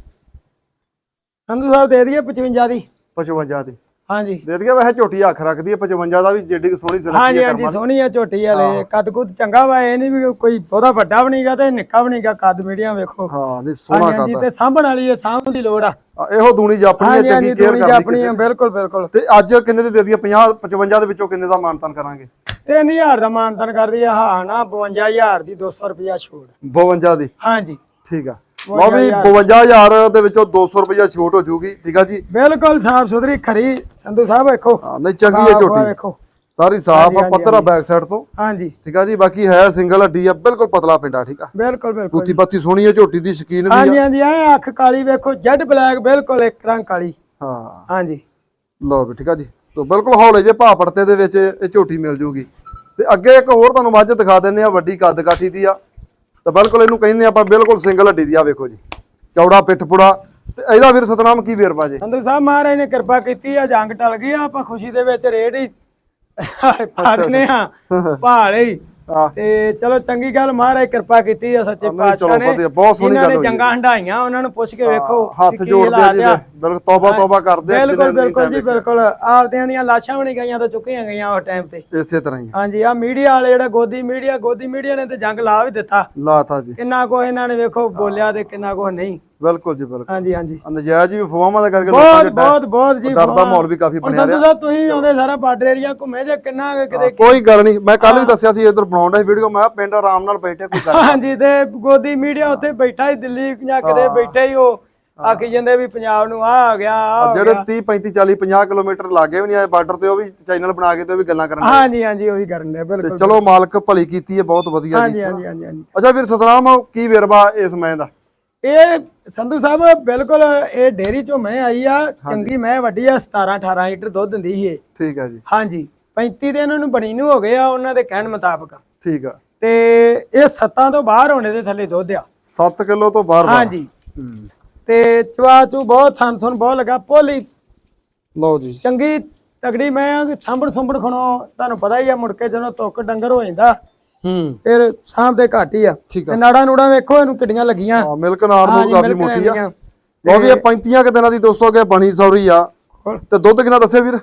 ਸੰਧੂ ਸਾਹਿਬ ਦੇ ਦਈਏ 55 ਦੀ। 55 ਦੀ। ਹਾਂਜੀ। ਦੇ ਦਈਏ ਵੈਸੇ ਝੋਟੀ ਅੱਖ ਰੱਖਦੀ ਹੈ 55 ਦਾ ਵੀ ਜਿੱਡੀ ਸੋਹਣੀ ਹਾਂਜੀ ਹੈ ਹਾਂਜੀ ਕਰਮਾਂ ਸੋਹਣੀ ਆ ਝੋਟੀ ਵਾਲੇ ਕੱਦ ਕੁੱਦ ਚੰਗਾ ਵਾ ਇਹ ਨਹੀਂ ਵੀ ਕੋਈ ਬਹੁਤਾ ਵੱਡਾ ਵੀ ਨਹੀਂਗਾ ਤੇ ਨਿੱਕਾ ਵੀ ਨਹੀਂਗਾ ਕੱਦ ਮੀਡੀਅਮ ਵੇਖੋ। ਹਾਂ ਨਹੀਂ ਸੋਹਣਾ ਹਾਂਜੀ ਹਾਂਜੀ ਕਰਦਾ ਤੇ ਸਾਂਭਣ ਵਾਲੀ ਹੈ ਸਾਂਭ ਦੀ ਲੋੜ ਆ। ਇਹੋ ਦੂਣੀ ਜਾਪਣੀ ਹੈ ਹਾਂਜੀ ਹਾਂਜੀ ਚੰਗੀ ਕੇਅਰ ਦੂਣੀ ਕਰਦੀ ਆਪਣੀ ਆ ਬਿਲਕੁਲ ਬਿਲਕੁਲ। ਤੇ ਅੱਜ ਕਿੰਨੇ ਦੇ ਦੇ ਦਈਏ? 50 55 ਦੇ ਵਿੱਚੋਂ ਕਿੰਨੇ ਦਾ ਮਾਨਤਾਨ ਕਰਾਂਗੇ? 3000 ਦਾ ਮਾਨਤਨ ਕਰਦੀ ਆ ਹਾਂ ਨਾ 52000 ਦੀ 200 ਰੁਪਿਆ ਛੋੜ 52 ਦੀ? ਹਾਂਜੀ। ਠੀਕ ਆ। ਲਓ ਵੀ 52000 ਦੇ ਵਿੱਚੋਂ 200 ਰੁਪਇਆ ਛੋਟ ਹੋ ਜਾਊਗੀ ਠੀਕ ਆ ਜੀ? ਬਿਲਕੁਲ ਸਾਫ਼ ਸੁਥਰੀ ਖਰੀ। ਸੰਧੂ ਸਾਹਿਬ ਵੇਖੋ। ਹਾਂ, ਨਹੀਂ ਚੰਗੀ ਹੈ ਝੋਟੀ। ਵੇਖੋ। ਸਾਰੀ ਸਾਫ਼ ਆ ਪੱਤਰ ਆ ਬੈਕ ਸਾਈਡ ਤੋਂ। ਹਾਂਜੀ। ਠੀਕ ਆ ਜੀ ਬਾਕੀ ਹੈ ਸਿੰਗਲ ਹੱਡੀ ਆ ਬਿਲਕੁਲ ਪਤਲਾ ਪਿੰਡਾ ਠੀਕ ਆ। ਬਿਲਕੁਲ ਬਿਲਕੁਲ ਬੂਤੀ ਬਾਤੀ ਸੋਹਣੀ ਹੈ ਝੋਟੀ ਦੀ ਸ਼ਕੀਨ ਵੀ ਹਾਂਜੀ ਆ। ਹਾਂਜੀ ਐ ਅੱਖ ਕਾਲੀ ਵੇਖੋ ਜੈਡ ਬਲੈਕ ਬਿਲਕੁਲ ਇੱਕ ਰੰਗ ਕਾਲੀ। ਹਾਂ। ਹਾਂਜੀ। ਲਓ ਵੀ ਠੀਕ ਆ ਜੀ। ਤੋ ਬਿਲਕੁਲ ਹੌਲੇ ਜੇ ਭਾਅ ਪੜਤੇ ਦੇ ਵਿੱਚ ਇਹ ਝੋਟੀ ਮਿਲ ਜੂਗੀ। ਤੇ ਅੱਗੇ ਇੱਕ ਹੋਰ ਤੁਹਾਨੂੰ ਮੱਝ ਦਿਖਾ ਦਿੰਨੇ ਆ ਵੱਡੀ ਕੱਦ ਕਾਠੀ ਦੀ ਆ। ਤੇ ਬਿਲਕੁਲ ਇਹਨੂੰ ਕਹਿੰਦੇ ਆਪਾਂ ਬਿਲਕੁਲ ਸਿੰਗਲ ਹੱਡੀ ਦੀ ਆ ਵੇਖੋ ਜੀ। ਚੌੜਾ ਪਿੱਠ ਪੁੜਾ। ਤੇ ਇਹਦਾ ਵੀਰ ਸਤਨਾਮ ਕੀ ਵੇਰਵਾ ਜੇ? ਸੰਧੂ ਸਾਹਿਬ ਮਹਾਰਾਜ ਨੇ ਕਿਰਪਾ ਕੀਤੀ ਆ ਜੰਗ ਟਲ ਗਈ ਆ ਆਪਾਂ ਖੁਸ਼ੀ ਦੇ ਵਿੱਚ ਰੇਟ ਹੀ ਆਖਨੇ ਆ ਭਾਲੇ ਹੀ। ਤੇ ਚਲੋ ਚੰਗੀ ਗੱਲ ਮਹਾਰਾਜ ਕਿਰਪਾ ਕੀਤੀ ਆ ਸੱਚੇ ਪਾਤਸ਼ਾਹ ਨੇ। ਬਹੁਤ ਸੋਹਣੀ ਗੱਲ ਹੋਈ। ਜੰਗਾਂ ਹੰਡਾਈਆਂ ਉਹਨਾਂ ਨੂੰ ਪੁੱਛ ਕੇ ਵੇਖੋ ਹੱਥ ਜੋੜਦੇ ਆ ਜੀ। ਬਿਲਕੁਲ ਤੌਬਾ ਤੌਬਾ ਕਰਦੇ ਬਿਲਕੁਲ ਬਿਲਕੁਲ ਜੀ ਬਿਲਕੁਲ। ਆਪਦਿਆਂ ਦੀਆਂ ਲਾਸ਼ਾਂ ਵੀ ਨਹੀਂ ਗਈਆਂ ਤਾਂ ਚੁੱਕੀਆਂ ਗਈਆਂ ਉਸ ਟਾਈਮ ਤੇ। ਇਸੇ ਤਰ੍ਹਾਂ ਹੀ ਹਾਂਜੀ ਆ ਮੀਡੀਆ ਵਾਲੇ ਜਿਹੜਾ ਗੋਦੀ ਮੀਡੀਆ ਗੋਦੀ ਮੀਡੀਆ ਨੇ ਤੇ ਜੰਗ ਲਾ ਵੀ ਦਿੱਤਾ। ਲਾਤਾ ਜੀ। ਕਿੰਨਾ ਕੋ ਇਹਨਾਂ ਨੇ ਵੇਖੋ ਬੋਲਿਆ ਤੇ ਕਿੰਨਾ ਕੋ ਨਹੀਂ। ਬਿਲਕੁਲ ਜੀ ਬਿਲਕੁਲ। ਹਾਂਜੀ ਹਾਂਜੀ। ਨਜਾਇਜ਼ ਵੀ ਫਵਾਵਾਂ ਦਾ ਕਰਕੇ ਲੋਕਾਂ ਬਹੁਤ ਦੇ ਬਹੁਤ ਬਹੁਤ ਜੀ ਡਰ ਦਾ। ਮਾਹੌਲ ਵੀ ਕਾਫੀ ਬਣਿਆ ਰਿਹਾ। ਸਾਹਿਬ ਤੁਸੀਂ ਆਉਂਦੇ ਸਾਰਾ ਬਾਰਡਰ ਏਰੀਆ ਘੁੰਮੇ ਜੇ ਕਿੰਨਾ ਕਿਤੇ ਕੋਈ ਗੱਲ ਨਹੀਂ। ਮੈਂ ਕੱਲ ਵੀ ਦੱਸਿਆ ਸੀ ਇਧਰ ਬਣਾਉਣ ਦਾ ਵੀਡੀਓ ਮੈਂ ਪਿੰਡ ਆਰਾਮ ਨਾਲ ਬੈਠੇ ਕੋਈ ਗੱਲ ਹਾਂਜੀ ਤੇ ਗੋਦੀ ਮੀਡੀਆ ਉੱਥੇ ਬੈਠਾ ਹੀ ਦਿੱਲੀ ਜਾਂ ਕਿਤੇ ਬੈਠਾ ਹੀ ਉਹ ਆਖੀ ਜਾਂਦੇ ਵੀ ਪੰਜਾਬ ਨੂੰ ਆ ਆ ਗਿਆ ਜਿਹੜੇ ਗਿਆ। 30 35 40 50 ਕਿਲੋਮੀਟਰ ਲਾਗੇ ਵੀ ਨਹੀਂ ਆਏ ਬਾਰਡਰ ਤੇ ਉਹ ਵੀ ਚੈਨਲ ਬਣਾ ਕੇ ਤੇ ਉਹ ਵੀ ਗੱਲਾਂ ਕਰਨ ਹਾਂਜੀ ਹਾਂਜੀ ਉਹੀ ਕਰਨ ਦੇ ਬਿਲਕੁਲ ਚਲੋ ਮਾਲਕ ਭਲੀ ਕੀਤੀ ਹੈ ਬਹੁਤ ਵਧੀਆ ਜੀ। ਹਾਂਜੀ ਹਾਂਜੀ ਹਾਂਜੀ ਅੱਛਾ ਵੀਰ ਸਤਨਾਮ ਕੀ ਵੇਰਵਾ ਇਸ ਮੈਂ ਦਾ? ਇਹ ਸੰਧੂ ਸਾਹਿਬ ਬਿਲਕੁਲ ਇਹ ਡੇਰੀ ਚੋਂ ਮੈਂ ਆਈ ਆ ਚੰਗੀ ਮੈਂ ਵੱਡੀ ਆ 17 18 ਲੀਟਰ ਦੁੱਧ ਦਿੰਦੀ ਸੀ ਇਹ। ਠੀਕ ਹੈ ਜੀ। ਹਾਂਜੀ 35 ਦਿਨ ਉਹਨੂੰ ਬਣੀ ਨੂੰ ਹੋ ਗਏ ਆ ਉਹਨਾਂ ਦੇ ਕਹਿਣ ਮੁਤਾਬਕ। ਠੀਕ ਆ। ਤੇ ਇਹ ਸੱਤਾਂ ਤੋਂ ਬਾਹਰ ਹੋਣੇ ਦੇ ਥੱਲੇ ਦੁੱਧ ਆ। 7 ਕਿਲੋ ਤੋਂ ਬਾਹਰ ਹਾਂਜੀ। ਤੇ ਚਵਾ ਚੂ ਬਹੁਤ ਥਣ ਥਣ ਬਹੁਤ ਲੱਗਾ ਪੋਲੀ। ਲਓ ਜੀ। ਚੰਗੀ ਤਗੜੀ ਮੈਂ ਸਾਂਭਣ ਸੁੰਭਣ ਖਣੋ ਤੁਹਾਨੂੰ ਪਤਾ ਹੀ ਆ ਮੁੜ ਕੇ ਜਦੋਂ ਤੁੱਕ ਡੰਗਰ ਹੋ ਜਾਂਦਾ ਹੂੰ। ਫਿਰ ਸਾਂਭਦੇ ਘੱਟ ਹੀ ਆ। ਤੇ ਨਾੜਾ ਨੂੜਾ ਵੇਖੋ ਇਹਨੂੰ ਕਿੱਡੀਆਂ ਲੱਗੀਆਂ। ਹਾਂ ਮਿਲਕ ਨਾੜ ਨੂੰ ਕਾਫੀ ਮੋਟੀ ਆ। ਉਹ ਵੀ ਇਹ 35 ਕਿ ਦਿਨਾਂ ਦੀ ਦੋਸਤੋ ਅੱਗੇ ਬਣੀ ਸੌਰੀ ਆ। ਤੇ ਦੁੱਧ ਕਿੰਨਾ ਦੱਸਿਆ ਵੀਰ?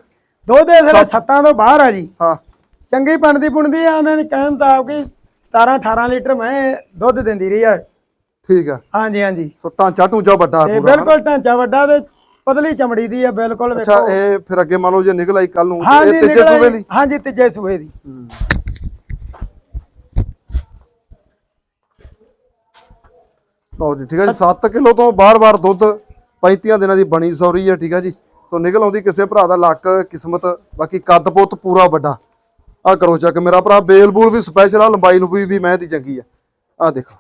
ਦੁੱਧ ਦੇ ਥੱਲੇ ਸੱਤਾਂ। ਤੋਂ ਬਾਹਰ ਆ ਜੀ। ਹਾਂ। ਚੰਗੀ ਬਣਦੀ ਪੁਣਦੀ ਆ ਉਹਨਾਂ ਨੇ ਕਹਿਣ ਮੁਤਾਬਕ ਕਿ 17 18 ਲੀਟਰ ਮੈਂ ਦੁੱਧ ਦਿੰਦੀ ਰਹੀ ਆ। ਠੀਕ ਆ। ਹਾਂਜੀ ਹਾਂਜੀ। ਸੋ ਢਾਂਚਾ ਢੂੰਚਾ ਵੱਡਾ ਤੇ ਪੂਰਾ ਬਿਲਕੁਲ ਢਾਂਚਾ ਵੱਡਾ ਤੇ ਪਤਲੀ ਚਮੜੀ ਦੀ ਆ ਬਿਲਕੁਲ ਅੱਛਾ ਵੇਖੋ। ਇਹ ਫਿਰ ਅੱਗੇ ਮੰਨ ਲਓ ਜੇ ਨਿਕਲ ਆਈ ਕੱਲ ਨੂੰ ਤੇ ਤੀਜੇ ਸੂਬੇ ਲਈ? ਹਾਂਜੀ ਤੀਜੇ ਦੀ। ਲਓ ਜੀ ਠੀਕ ਹੈ ਜੀ 7 ਕਿਲੋ ਤੋਂ ਬਾਰ-ਬਾਰ ਦੁੱਧ 35 ਦਿਨਾਂ ਦੀ ਬਣੀ ਸੌਰੀ ਹੈ ਠੀਕ ਹੈ ਜੀ। ਸੋ ਨਿਕਲ ਆਉਂਦੀ ਕਿਸੇ ਭਰਾ ਦਾ ਲੱਕ ਕਿਸਮਤ ਬਾਕੀ ਕੱਦ ਪੁੱਤ ਪੂਰਾ ਵੱਡਾ। ਆ ਕਰੋ ਚੱਕ ਮੇਰਾ ਭਰਾ ਬੇਲ ਬੂਲ ਵੀ ਸਪੈਸ਼ਲ ਆ ਲੰਬਾਈ ਲੰਬੂਈ ਵੀ ਮੈਂ ਦੀ ਚੰਗੀ ਆ। ਆ ਦੇਖੋ।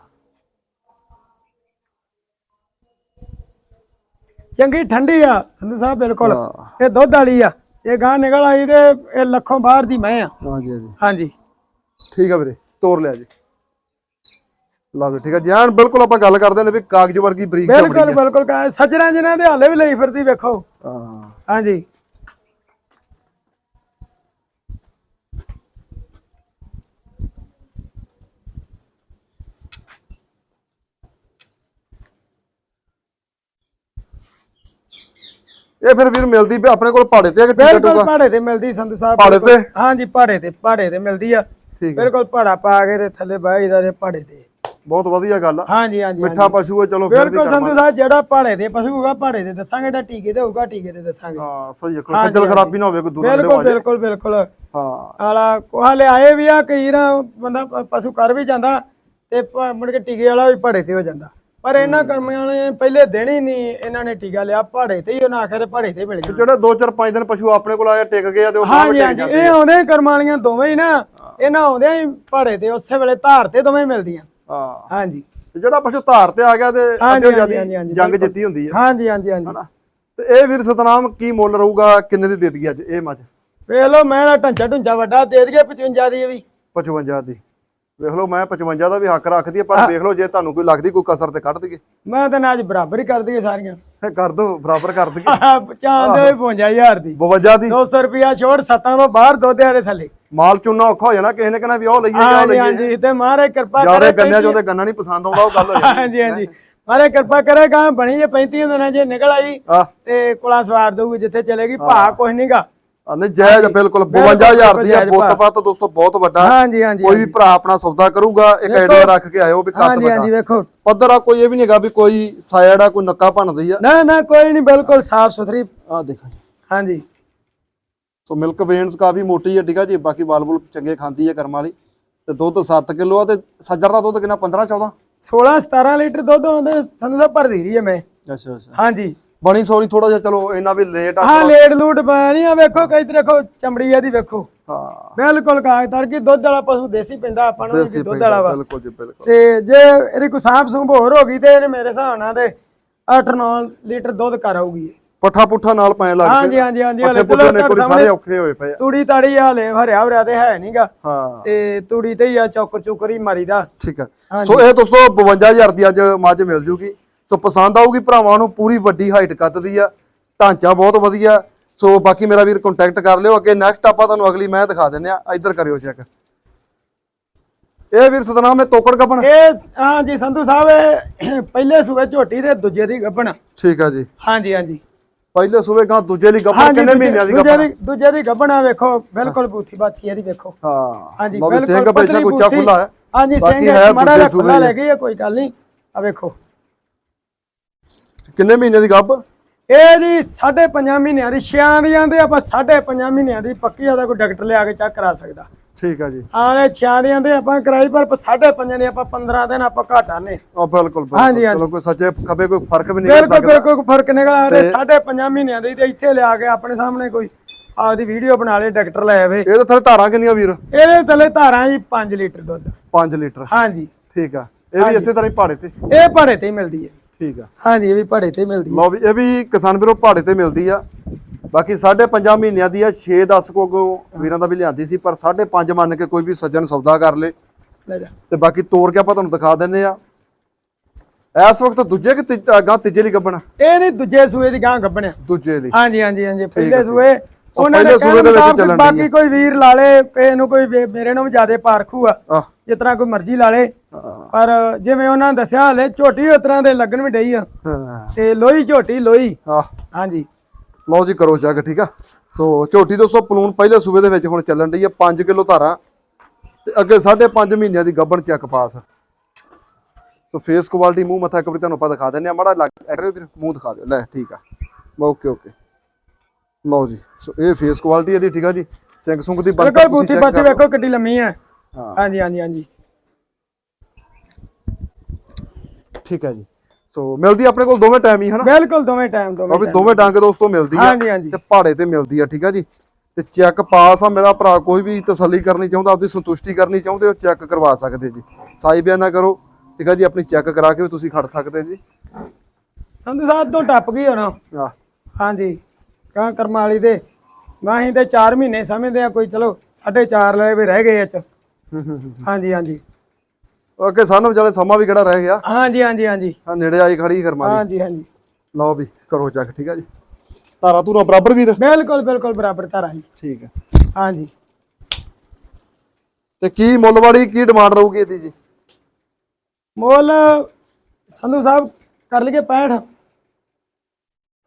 ਚੰਗੀ ਠੰਡੀ ਆ ਸੰਧੂ ਸਾਹਿਬ ਬਿਲਕੁਲ। ਇਹ ਦੁੱਧ ਵਾਲੀ ਆ ਇਹ ਗਾਂ ਨਿਕਲ ਆਈ ਤੇ ਇਹ ਲੱਖੋਂ ਬਾਹਰ ਦੀ ਮੈਂ ਆ। ਹਾਂਜੀ ਹਾਂਜੀ। ਹਾਂਜੀ। ਠੀਕ ਆ ਵੀਰੇ ਤੋਰ ਲਿਆ ਜੀ। ਜੀ ਠੀਕ ਆ? ਜਾਨ ਬਿਲਕੁਲ ਆਪਾਂ ਗੱਲ ਕਰਦੇ ਨੇ ਵੀ ਕਾਗਜ਼ ਵਰਗੀ ਬਰੀਕ ਚਮੜੀ ਬਿਲਕੁਲ ਬਿਲਕੁਲ ਕਾ ਸੱਜਣਾ ਜਿਨ੍ਹਾਂ ਦੇ ਹਾਲੇ ਵੀ ਲਈ ਫਿਰਦੀ ਵੇਖੋ। ਹਾਂ। ਹਾਂਜੀ। ਇਹ ਫਿਰ ਵੀਰ ਮਿਲਦੀ ਵੀ ਆਪਣੇ ਕੋਲ ਪਹਾੜੇ ਤੇ ਆ ਕਿ ਟੀਕਾ ਬਿਲਕੁਲ ਪਹਾੜੇ ਤੇ ਮਿਲਦੀ ਸੰਧੂ ਸਾਹਿਬ ਪਹਾੜੇ ਬਿਲਕੁਲ। ਤੇ? ਹਾਂਜੀ ਪਹਾੜੇ ਤੇ ਪਹਾੜੇ ਤੇ ਮਿਲਦੀ ਆ। ਠੀਕ ਆ। ਬਿਲਕੁਲ ਪਹਾੜਾ ਪਾ ਕੇ ਤੇ ਥੱਲੇ ਬਾਈ ਦਾ ਪਹਾੜੇ ਤੇ। ਬਹੁਤ ਵਧੀਆ ਗੱਲ ਆ। ਹਾਂਜੀ ਹਾਂਜੀ ਮਿੱਠਾ ਪਸ਼ੂ ਹੈ ਚਲੋ ਫਿਰ ਬਿਲਕੁਲ ਸੰਧੂ ਸਾਹਿਬ ਜਿਹੜਾ ਪਹਾੜੇ ਤੇ ਪਸ਼ੂ ਹੋਊਗਾ ਪਹਾੜੇ ਤੇ ਦੱਸਾਂਗੇ ਤਾਂ ਟੀਕੇ ਤੇ ਹੋਊਗਾ ਟੀਕੇ ਤੇ ਦੱਸਾਂਗੇ। ਹਾਂ ਸਹੀ ਹੈ ਕੋਈ ਖੱਜਲ। ਖਰਾਬੀ ਨਾ ਹੋਵੇ ਕੋਈ ਦੂਰ ਬਿਲਕੁਲ ਬਿਲਕੁਲ ਬਿਲਕੁਲ। ਹਾਂ। ਆਲਾ ਕੋਹਾਲੇ ਆਏ ਵੀ ਆ ਕਈ ਨਾ ਬੰਦਾ ਪਸ਼ੂ ਕਰ ਵੀ ਜਾਂਦਾ ਤੇ ਮੁੜ ਕੇ ਟੀਕੇ ਵਾਲਾ ਵੀ ਪਹਾੜੇ ਤੇ ਹੋ ਜਾਂਦਾ। ਪਰ ਇਹਨਾਂ ਕਰਮਿਆਂ ਨੇ ਪਹਿਲੇ ਦਿਨ ਹੀ ਨਹੀਂ ਇਹਨਾਂ ਨੇ ਟੀਕਾ ਲਿਆ ਪਹਾੜੇ ਤੇ ਹੀ ਉਹਨਾਂ ਆਖਿਆ ਤੇ ਪਹਾੜੇ ਤੇ ਮਿਲ ਗਿਆ ਜਿਹੜੇ 2 4 5 ਦਿਨ ਪਸ਼ੂ ਆਪਣੇ ਕੋਲ ਆਏ ਟਿਕ ਗਏ ਆ ਤੇ ਉਹ ਹਾਂਜੀ ਹਾਂਜੀ ਇਹ ਆਉਂਦੇ ਕਰਮ ਵਾਲੀਆਂ ਦੋਵੇਂ ਹੀ ਨਾ ਇਹਨਾਂ ਆਉਂਦਿਆਂ ਹੀ ਪਹਾੜੇ ਤੇ ਉਸੇ ਵੇਲੇ ਧਾਰ ਤੇ ਦੋਵੇਂ ਮਿਲਦੀਆਂ। ਹਾਂ। ਹਾਂਜੀ। ਤੇ ਜਿਹੜਾ ਪਸ਼ੂ ਧਾਰ ਤੇ ਆ ਗਿਆ ਤੇ ਅੱਗੇ ਜਿਆਦੀ ਜੰਗ। ਜਿੱਤੀ ਹੁੰਦੀ ਹੈ ਹਾਂਜੀ ਹਾਂਜੀ ਹਾਂਜੀ। ਤੇ ਇਹ ਵੀਰ ਸਤਨਾਮ ਕੀ ਮੁੱਲ ਰਹੂਗਾ ਕਿੰਨੇ ਦੀ ਦੇ ਦਈਏ ਅੱਜ? ਇਹ ਮੱਝ। ਵੇਖ ਲਓ ਮੈਂ ਨਾ ਢੰਚਾ ਢੁੰਚਾ ਵੱਡਾ ਦੇ ਦਈਏ 55 ਦੀ ਵੀ। 55 ਦੀ। ਵੇਖ ਲਓ ਮੈਂ 55 ਦਾ ਵੀ ਹੱਕ ਰੱਖਦੀ ਪਰ ਵੇਖ ਲਓ ਜੇ ਤੁਹਾਨੂੰ ਕੋਈ ਲੱਗਦੀ ਕੋਈ ਕਸਰ ਤੇ ਕੱਢ ਦਈਏ। ਮੈਂ ਤਾਂ ਨਾ ਅੱਜ ਬਰਾਬਰ ਹੀ ਕਰ ਦਈਏ ਸਾਰੀਆਂ। ਕਰ ਦੋ ਬਰਾਬਰ ਕਰ ਦਈਏ। ਚਾਂਦੇ 55000 ਦੀ। 52 ਦੀ। 200 ਰੁਪਿਆ ਛੋੜ ਸੱਤਾਂ ਤੋਂ ਬਾਹਰ ਦੇ ਥੱਲੇ। ਮਾਲ ਚੁੰਨਾ ਔਖਾ ਹੋ ਜਾਣਾ ਕਿਸੇ ਨੇ ਕਹਿਣਾ ਵੀ ਉਹ ਲਈਏ ਜਾਂ ਲਈਏ। ਹਾਂਜੀ ਤੇ ਮਹਾਰਾਜ ਕਿਰਪਾ ਯਾਰੇ ਕਰੇ ਗੰਨਿਆਂ ਚੋਂ ਤੇ ਗੰਨਾ ਨਹੀਂ ਪਸੰਦ ਆਉਂਦਾ ਉਹ ਗੱਲ ਹੋ ਜਾਂਦੀ ਹਾਂਜੀ ਹਾਂਜੀ। ਮਹਾਰਾਜ ਕਿਰਪਾ ਕਰੇ ਗਾਂ ਬਣੀ ਜੇ 35 ਦਿਨਾਂ ਜੇ ਨਿਕਲ ਆਈ ਤੇ ਕੋਲਾ ਸਵਾਰ ਦਊਗੀ ਜਿੱਥੇ ਚਲੇਗੀ ਭਾ ਕੁਛ ਨਹੀਂਗਾ ਨਹੀਂ ਜਾਇਜ਼ ਬਿਲਕੁਲ ਬਿਲਕੁਲ, 52000 ਦੀ ਆ ਜਾਇਜ਼ ਬੁੱਤ ਭਾਅ। ਪੱਤ ਦੋਸਤੋ ਬਹੁਤ ਵੱਡਾ। ਹਾਂਜੀ ਹਾਂਜੀ ਕੋਈ ਵੀ ਭਰਾ ਆਪਣਾ ਸੌਦਾ ਕਰੂਗਾ ਇੱਕ ਆਈਡੀਆ ਰੱਖ ਕੇ ਆਇਓ ਵੀ ਕੱਟ ਹਾਂਜੀ ਹਾਂਜੀ ਵੇਖੋ। ਪੱਧਰ ਆ ਕੋਈ ਇਹ ਵੀ ਨਹੀਂਗਾ ਵੀ ਕੋਈ ਸਾਇੜ ਆ ਕੋਈ ਨੱਕਾ ਭੰਨਦੀ ਆ। ਨਾ ਨਾ ਕੋਈ ਨਹੀਂ ਬਿਲਕੁਲ ਸਾਫ਼ ਸੁਥਰੀ। ਆ ਦੇਖੋ ਹਾਂਜੀ। ਸੋ ਮਿਲਕ ਵੇਨਸ ਕਾਫੀ ਮੋਟੀ ਹੈ ਠੀਕ ਆ ਜੀ ਬਾਕੀ ਵਾਲ-ਵੁਲ ਚੰਗੇ ਖਾਂਦੀ ਹੈ ਕਰਮ ਵਾਲੀ। ਤੇ ਦੁੱਧ 7 ਕਿਲੋ ਆ ਤੇ ਸੱਜਰ ਦਾ ਦੁੱਧ ਕਿੰਨਾ 15 14 16 17 ਲੀਟਰ ਦੁੱਧ ਆਉਂਦੇ ਸਾਨੂੰ ਤਾਂ ਭਰਦੀ ਰਹੀ ਹੈ ਮੈਂ। ਅੱਛਾ ਅੱਛਾ। ਹਾਂਜੀ। ਬਣੀ ਸੌਰੀ ਥੋੜਾ ਜਿਹਾ ਚਲੋ ਇੰਨਾ ਵੀ ਲੇਟ ਆ ਹਾਂ ਲੇਟ ਲੂਟ ਪਾਣੀ ਆ ਵੇਖੋ ਕਈ ਦੇਖੋ ਚਮੜੀ ਇਹਦੀ ਵੇਖੋ। ਹਾਂ। ਬਿਲਕੁਲ ਕਾਗਜ਼ ਤਰ ਕੀ ਦੁੱਧ ਵਾਲਾ ਪਸ਼ੂ ਦੇਸੀ ਪੈਂਦਾ ਆਪਾਂ ਨੂੰ ਵੀ ਦੁੱਧ ਵਾਲਾ ਵਾ। ਬਿਲਕੁਲ ਜੀ ਬਿਲਕੁਲ। ਤੇ ਜੇ ਇਹਦੀ ਕੋਈ ਸਾਂਭ ਸੂੰਭ ਹੋਰ ਹੋ ਗਈ ਤੇ ਇਹਨੇ ਮੇਰੇ ਹਿਸਾਬ ਨਾਲ ਤੇ 8-9 ਲੀਟਰ ਦੁੱਧ ਕਰ ਆਊਗੀ। ਇਹ। ਪੱਠਾ ਪੁੱਠਾ ਨਾਲ ਪੈਣ ਲੱਗ ਹਾਂਜੀ ਹਾਂਜੀ ਹਾਂਜੀ ਹਲੇ ਪੁੱਠੇ ਨੇ ਕੋਈ ਸਾਰੇ ਔਖੇ ਹੋਏ ਪਏ ਆ। ਤੂੜੀ ਤਾੜੀ ਹਾਲੇ ਹਰਿਆ ਹਰਿਆ ਤੇ ਹੈ ਨਹੀਂਗਾ ਹਾਂ। ਤੇ ਤੂੜੀ ਤੇ ਹੀ ਆ ਚੌਕਰ ਚੁਕਰੀ ਮਾਰੀਦਾ। ਠੀਕ ਹੈ ਹਾਂਜੀ। ਸੋ ਇਹ ਦੋਸਤੋ 52000 ਦੀ ਅੱਜ ਮੱਝ ਮਿਲ ਜੂਗੀ। ਸੋ ਪਸੰਦ ਆਊਗੀ ਭਰਾਵਾਂ ਨੂੰ ਪੂਰੀ ਵੱਡੀ ਹਾਈਟ ਕੱਦ ਦੀ ਆ। ਢਾਂਚਾ ਬਹੁਤ ਵਧੀਆ। ਸੋ ਬਾਕੀ ਮੇਰਾ ਵੀਰ ਕੰਟੈਕਟ ਕਰ ਲਿਓ। ਅੱਗੇ ਨੈਕਸਟ ਆਪਾਂ ਤੁਹਾਨੂੰ ਅਗਲੀ ਮੈਂ ਦਿਖਾ ਦਿੰਦੇ ਆ ਇੱਧਰ ਕਰਿਓ ਚੈੱਕ ਇਹ ਵੀਰ ਸਤਨਾਮ ਇਹ ਤੋਕੜ ਗੱਪਣ ਇਹ ਹਾਂਜੀ ਸੰਧੂ ਸਾਹਿਬ ਪਹਿਲੇ ਸੂਏ ਝੋਟੀ ਤੇ ਦੂਜੇ ਦੀ ਗੱਭਣ ਠੀਕ ਆ ਜੀ। ਹਾਂਜੀ ਹਾਂਜੀ। ਪਹਿਲੇ ਸੂਬੇ ਗਾਂ ਦੂਜੇ ਲਈ ਹਾਂਜੀ ਕਿੰਨੇ ਦੂਜੇ- ਮਹੀਨਿਆਂ ਦੀ ਦੂਜੇ ਗੱਪਣ ਦੀ ਦੂਜੇ ਦੀ ਗੱਭਣ ਆ ਵੇਖੋ ਬਿਲਕੁਲ ਬੂਥੀ ਬਾਥੀ ਇਹਦੀ ਵੇਖੋ। ਹਾਂ ਹਾਂਜੀ ਵੀ ਸਿੰਘ ਬਿਲਕੁਲ ਬੇਸ਼ੱਕ ਉੱਚਾ। ਖੁੱਲਾ ਹੈ। ਹਾਂਜੀ ਸਿੰਘ ਮਾੜਾ ਦੂਜੇ ਜਿਹਾ ਖੁੱਲਾ। ਲੈ ਗਈ ਹੈ ਕੋਈ ਗੱਲ ਨਹੀਂ। ਆ ਵੇਖੋ। ਕਿੰਨੇ ਮਹੀਨੇ ਦੀ ਗੱਭ? ਇਹ ਜੀ ਸਾਢੇ ਪੰਜਾਂ ਮਹੀਨਿਆਂ ਦੀ ਛਿਆਂ ਦੀਆਂ ਦੇ ਆਪਾਂ ਸਾਢੇ ਪੰਜਾਂ ਮਹੀਨਿਆਂ ਦੀ ਪੱਕੀ ਆਦਾ ਕੋਈ ਡਾਕਟਰ ਲਿਆ ਕੇ ਚੈੱਕ ਕਰਾ ਸਕਦਾ। ਠੀਕ ਆ ਜੀ। ਆਲੇ ਛਿਆਂ ਦੀਆਂ ਦੇ ਆਪਾਂ ਕਰਾਈ ਪਰ ਸਾਢੇ ਪੰਜਾਂ ਦੀ ਆਪਾਂ 15 ਦਿਨ ਆਪਾਂ ਘਾਟਾ ਨੇ। ਆ ਬਿਲਕੁਲ ਬਿਲਕੁਲ। ਹਾਂਜੀ, ਹਾਂਜੀ। ਚਲੋ ਕੋਈ ਸੱਚੇ ਖੱਬੇ ਕੋਈ ਫ਼ਰਕ ਵੀ ਨਹੀਂ ਕਰ ਬਿਲਕੁਲ ਸਕਦਾ ਬਿਲਕੁਲ ਕੋਈ ਫ਼ਰਕ ਨਿਕਲ ਆ ਰਿਹਾ ਸਾਢੇ ਪੰਜਾਂ ਮਹੀਨਿਆਂ ਦੀ ਤੇ ਇੱਥੇ ਲਿਆ ਕੇ ਆਪਣੇ ਸਾਹਮਣੇ ਕੋਈ ਆਪਦੀ ਵੀਡੀਓ ਬਣਾ ਲੇ ਡਾਕਟਰ ਲੈ ਆਵੇ। ਇਹ ਤਾਂ ਥਲੇ ਧਾਰਾਂ ਕਿੰਨੀਆਂ ਵੀਰ? ਇਹਦੇ ਥੱਲੇ ਧਾਰਾਂ ਜੀ 5 ਲੀਟਰ ਦੁੱਧ। 5 ਲੀਟਰ। ਹਾਂਜੀ। ਠੀਕ ਆ। ਇਹ ਵੀ ਇਸੇ ਤਰ੍ਹਾਂ ਹੀ ਪਹਾੜੇ ਤੇ? ਇਹ ਭਾੜੇ ਤੇ ਹੀ ਮਿਲਦੀ ਹੈ। ਠੀਕ ਆ। ਹਾਂਜੀ ਇਹ ਵੀ ਭਾੜੇ ਤੇ ਹੀ ਮਿਲਦੀ ਹੈ। ਲਓ ਵੀ ਇਹ ਵੀ ਕਿਸਾਨ ਵੀਰੋ ਪਹਾੜੇ ਤੇ ਮਿਲਦੀ ਆ। ਬਾਕੀ 5.5 ਮਹੀਨਿਆਂ ਦੀ ਆ 6-10 ਕੋ ਵੀਰਾਂ ਦਾ ਵੀ ਲਿਆਂਦੀ ਸੀ ਪਰ 5.5 ਮੰਨ ਕੇ ਕੋਈ ਵੀ ਸੱਜਣ ਸੌਦਾ ਕਰ ਲੇ। ਲੈ ਜਾ। ਤੇ ਬਾਕੀ ਤੋੜ ਕੇ ਆਪਾਂ ਤੁਹਾਨੂੰ ਦਿਖਾ ਦਿੰਨੇ ਆ। ਇਸ ਵਕਤ ਦੂਜੇ ਕਿ ਅਗਾਂਹ ਤੀਜੇ ਲਈ ਗੱਬਣ? ਇਹ ਨਹੀਂ ਦੂਜੇ ਸੂਏ ਦੀ ਗਾਂ ਗੱਬਣਿਆ। ਦੂਜੇ ਲਈ। ਹਾਂਜੀ ਹਾਂਜੀ ਹਾਂਜੀ ਪਹਿਲੇ ਸੂਏ। ਉਹਨਾਂ ਨੇ ਸੂਏ ਦੇ ਵਿੱਚ ਚੱਲਣ ਬਾਕੀ। ਕੋਈ ਵੀਰ ਲਾ ਲੇ ਕਿਸੇ ਨੂੰ ਕੋਈ ਮੇਰੇ ਨੂੰ ਵੀ ਜ਼ਿਆਦੇ ਪਾਰਖੂ ਆ। ਜਿਸ ਤਰ੍ਹਾਂ ਕੋਈ ਮਰਜ਼ੀ ਲਾ ਲੇ। ਪਰ ਜਿਵੇਂ ਉਹਨਾਂ ਨੇ ਦੱਸਿਆ ਹਲੇ ਝੋਟੀ ਉਸ ਤਰ੍ਹਾਂ ਦੇ ਲੱਗਣ ਵੀ ਡਈ ਆ। ਤੇ ਲੋਈ ਝੋਟੀ ਆ ਹਾਂਜੀ। ਲਓ ਜੀ ਕਰੋ ਚੈੱਕ ਠੀਕ ਆ? ਸੋ ਝੋਟੀ ਦੋਸਤੋ ਪਲੂਨ ਪਹਿਲੇ ਸੂਬੇ ਦੇ ਵਿੱਚ ਹੁਣ ਚੱਲਣ ਡਈ ਆ 5 ਕਿਲੋ ਧਾਰਾਂ ਤੇ ਅੱਗੇ 5.5 ਮਹੀਨਿਆਂ ਦੀ ਗੱਬਣ check pass. So face quality ਮੂੰਹ ਮੱਥਾ ਇੱਕ ਵਾਰੀ ਤੁਹਾਨੂੰ ਆਪਾਂ ਦਿਖਾ ਦਿੰਨੇ ਆ ਮਾੜਾ ਲੱਗ ਐਕਰੇ ਵੀਰ ਮੂੰਹ ਦਿਖਾ ਦਿਓ। ਲੈ ਠੀਕ ਆ। Okay okay. ਲਓ ਜੀ ਸੋ ਇਹ ਫੇਸ ਕੁਆਲਿਟੀ ਇਹਦੀ ਠੀਕ ਆ ਜੀ? ਸਿੰਘ ਸੁੰਗ ਦੀ ਬਣਤਰ ਬਿਲਕੁਲ ਬੂਥੀ ਲਓ। ਵੇਖੋ ਕਿੱਡੀ ਲੰਮੀ ਹੈ। ਹਾਂ। ਹਾਂਜੀ ਹਾਂਜੀ ਹਾਂਜੀ। ਠੀਕ ਹੈ ਜੀ। ਸੋ ਮਿਲਦੀ ਆਪਣੇ ਕੋਲ ਦੋਵੇਂ ਟਾਈਮ ਹੀ ਹਨਾ? ਬਿਲਕੁਲ ਦੋਵੇਂ ਟਾਈਮ ਦੋਵੇਂ ਵੀ। ਦੋਵੇਂ ਡੰਗ ਦੋਸਤੋ ਮਿਲਦੀ ਆ ਹਾਂਜੀ ਹਾਂਜੀ। ਤੇ ਪਹਾੜੇ ਤੇ ਮਿਲਦੀ ਆ ਠੀਕ ਆ ਜੀ? ਤੇ ਚੈੱਕ ਪਾਸ ਆ ਮੇਰਾ ਭਰਾ ਕੋਈ ਵੀ ਤਸੱਲੀ ਕਰਨੀ ਚਾਹੁੰਦਾ ਆਪਦੀ ਸੰਤੁਸ਼ਟੀ ਕਰਨੀ ਚਾਹੁੰਦੇ ਹੋ ਚੈੱਕ ਕਰਵਾ ਸਕਦੇ ਜੀ। ਸਾਈ ਬਿਆਨ ਨਾ ਕਰੋ ਠੀਕ ਆ ਜੀ? ਆਪਣੀ ਚੈੱਕ ਕਰਾ ਕੇ ਵੀ ਤੁਸੀਂ ਖੜ ਸਕਦੇ ਜੀ। ਸੰਧੂ ਸਾਹਿਬ ਤੋਂ ਟੱਪ ਗਈ ਹੁਣ। ਹਾਂਜੀ। ਕਾਂ ਕਰਮਾਂ ਵਾਲੀ ਦੇ ਮੈਂ ਹੀ ਤੇ 4 ਮਹੀਨੇ ਸਮਝਦੇ ਆ ਕੋਈ ਚਲੋ ਸਾਢੇ ਚਾਰ ਲੈ ਵੀ ਰਹਿ ਗਏ ਚ। ਹਾਂਜੀ ਹਾਂਜੀ। ਓਕੇ ਸਾਨੂੰ ਵਿਚਾਲੇ ਸਮਾਂ ਵੀ ਕਿਹੜਾ ਰਹਿ ਗਿਆ। ਹਾਂਜੀ ਹਾਂਜੀ ਹਾਂਜੀ। ਆ ਨੇੜੇ ਆਈ ਖੜੀ ਕਰਮਾ ਦੀ ਹਾਂਜੀ ਹਾਂਜੀ। ਲਓ ਵੀ ਕਰੋ ਚੈੱਕ ਠੀਕ ਆ ਜੀ। ਧਾਰਾ ਧੂਰਾ ਬਰਾਬਰ ਵੀਰ? ਬਿਲਕੁਲ ਬਿਲਕੁਲ ਬਰਾਬਰ ਧਾਰਾਂ ਜੀ। ਠੀਕ ਹੈ ਹਾਂਜੀ। ਤੇ ਕੀ ਮੁੱਲਵਾੜੀ ਕੀ ਡਿਮਾਂਡ ਰਹੂਗੀ ਇਹਦੀ ਜੀ? ਮੁੱਲ ਸੰਧੂ ਸਾਹਿਬ ਕਰ ਲਈਏ 65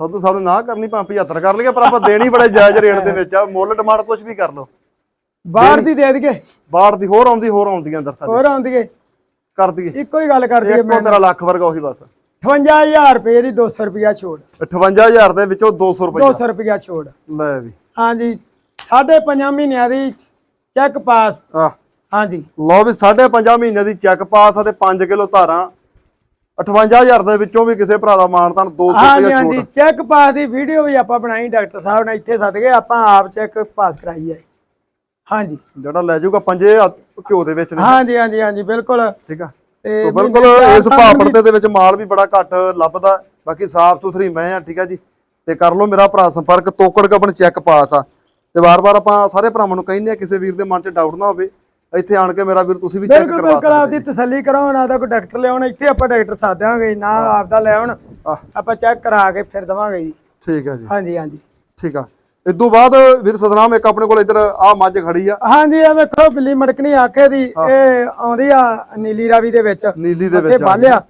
ਸੰਧੂ ਸਾਹਿਬ ਨੇ ਨਾ ਕਰਨੀ ਭਾਵੇਂ 75 ਕਰ ਲਈਏ ਪਰ ਆਪਾਂ ਦੇਣੀ ਬੜੇ ਜਾਇਜ਼ ਰੇਟ ਦੇ ਵਿੱਚ ਆ। ਮੁੱਲ ਡਿਮਾਂਡ ਕੁਝ ਵੀ ਕਰ ਲਓ। ਬਾਹਰ ਦੀ ਦੇ ਦਈਏ। ਬਾਹਰ ਦੀ ਹੋਰ ਆਉਂਦੀ ਹੋਰ ਆਉਂਦੀਆਂ ਅੰਦਰ ਸਾਡੇ। ਹੋਰ ਆਉਂਦੀ ਏ। ਕਰ ਦਈਏ। ਇੱਕੋ ਹੀ ਗੱਲ ਕਰ ਦਈਏ ਇੱਕੋ ਤੇਰਾ ਲੱਖ ਵਰਗਾ ਉਹੀ ਬਸ। 58000 ਰੁਪਏ ਦੀ 200 ਰੁਪਿਆ ਛੋੜ। 58000 ਦੇ ਵਿੱਚੋਂ 200 ਰੁਪਏ 200 ਰੁਪਿਆ ਛੋੜ। ਲੈ ਵੀ। ਹਾਂਜੀ ਸਾਢੇ ਪੰਜਾਂ ਮਹੀਨਿਆਂ ਦੀ ਚੈੱਕ ਪਾਸ। ਆ ਹਾਂਜੀ। ਲਓ ਵੀ 5.5 ਮਹੀਨੇ ਦੀ ਚੈੱਕ ਪਾਸ ਆ ਤੇ 5 ਕਿਲੋ ਧਾਰਾਂ। 58000 ਦੇ ਵਿੱਚੋਂ ਵੀ ਕਿਸੇ ਭਰਾ ਦਾ ਮਾਨਤਾਨ 200 ਹਾਂਜੀ ਰੁਪਏ ਹਾਂਜੀ ਛੋਟ ਚੈੱਕ ਪਾਸ ਦੀ ਵੀਡੀਓ ਵੀ ਆਪਾਂ ਬਣਾਈ ਡਾਕਟਰ ਸਾਹਿਬ ਨੇ ਇੱਥੇ ਸੱਦ ਕੇ ਆਪਾਂ ਆਪ ਚੈੱਕ ਪਾਸ ਕਰਾਈ ਹੈ। ਹਾਂਜੀ। ਜਿਹੜਾ ਲੈ ਜਾਊਗਾ ਪੰਜੇ ਹੱਥ ਘਿਓ ਦੇ ਵਿੱਚ ਨੇ। ਹਾਂਜੀ ਹਾਂਜੀ ਹਾਂਜੀ ਬਿਲਕੁਲ। ਠੀਕ ਆ। ਤੇ ਸੋ ਬਿਲਕੁਲ ਇਸ ਭਾਅ ਦੀ- ਵਿੱਚ ਮਾਲ ਵੀ ਬੜਾ ਘੱਟ ਲੱਭਦਾ। ਬਾਕੀ ਸਾਫ਼ ਸੁਥਰੀ ਮੈਂ ਆ ਠੀਕ ਆ ਜੀ। ਤੇ ਕਰ ਲਓ ਮੇਰਾ ਭਰਾ ਸੰਪਰਕ ਤੋਕੜ ਕਪਣ ਚੈੱਕ ਪਾਸ ਆ। ਤੇ ਵਾਰ-ਵਾਰ ਆਪਾਂ ਸਾਰੇ ਭਰਾਵਾਂ ਨੂੰ ਕਹਿੰਦੇ ਆ ਕਿਸੇ ਵੀਰ ਦੇ ਮਨ 'ਚ ਡਾਊਟ ਨਾ ਹੋਵੇ। ਇੱਥੇ ਆਣ ਕੇ ਮੇਰਾ ਵੀਰ ਤੁਸੀਂ ਵੀ ਚੈੱਕ ਬਿਲਕੁਲ ਕਰਵਾ ਬਿਲਕੁਲ ਆਪਦੀ ਸਕਦੇ ਤਸੱਲੀ ਕਰਾਓ ਨਾ ਤਾਂ ਕੋਈ ਡਾਕਟਰ ਲਿਆਉਣ ਇੱਥੇ ਆਪਾਂ ਡਾਕਟਰ ਸਾਧਾਂਗੇ ਨਾ ਆਪਦਾ ਲੈ ਆਉਣ ਆਹ। ਆਪਾਂ ਚੈੱਕ ਕਰਾ ਕੇ ਫਿਰ ਦਵਾਂਗੇ ਜੀ। ਠੀਕ ਆ ਜੀ। ਹਾਂਜੀ ਹਾਂਜੀ। ਠੀਕ ਆ। ਇਦੋਂ ਬਾਅਦ ਵੀਰ ਸਤਨਾਮ ਇੱਕ ਆਪਣੇ ਕੋਲ ਇੱਧਰ ਆ ਮੱਝ ਖੜੀ ਆ। ਹਾਂਜੀ ਇਹ ਵੇਖੋ ਬਿੱਲੀ ਮੜਕਣੀ ਆਖੇ ਦੀ ਇਹ ਆਉਂਦੀ ਆ ਨੀਲੀ ਰਾਵੀ ਦੇ ਵਿੱਚ। ਨੀਲੀ ਦੇ ਵਿੱਚ ਬਾਲਿਆ।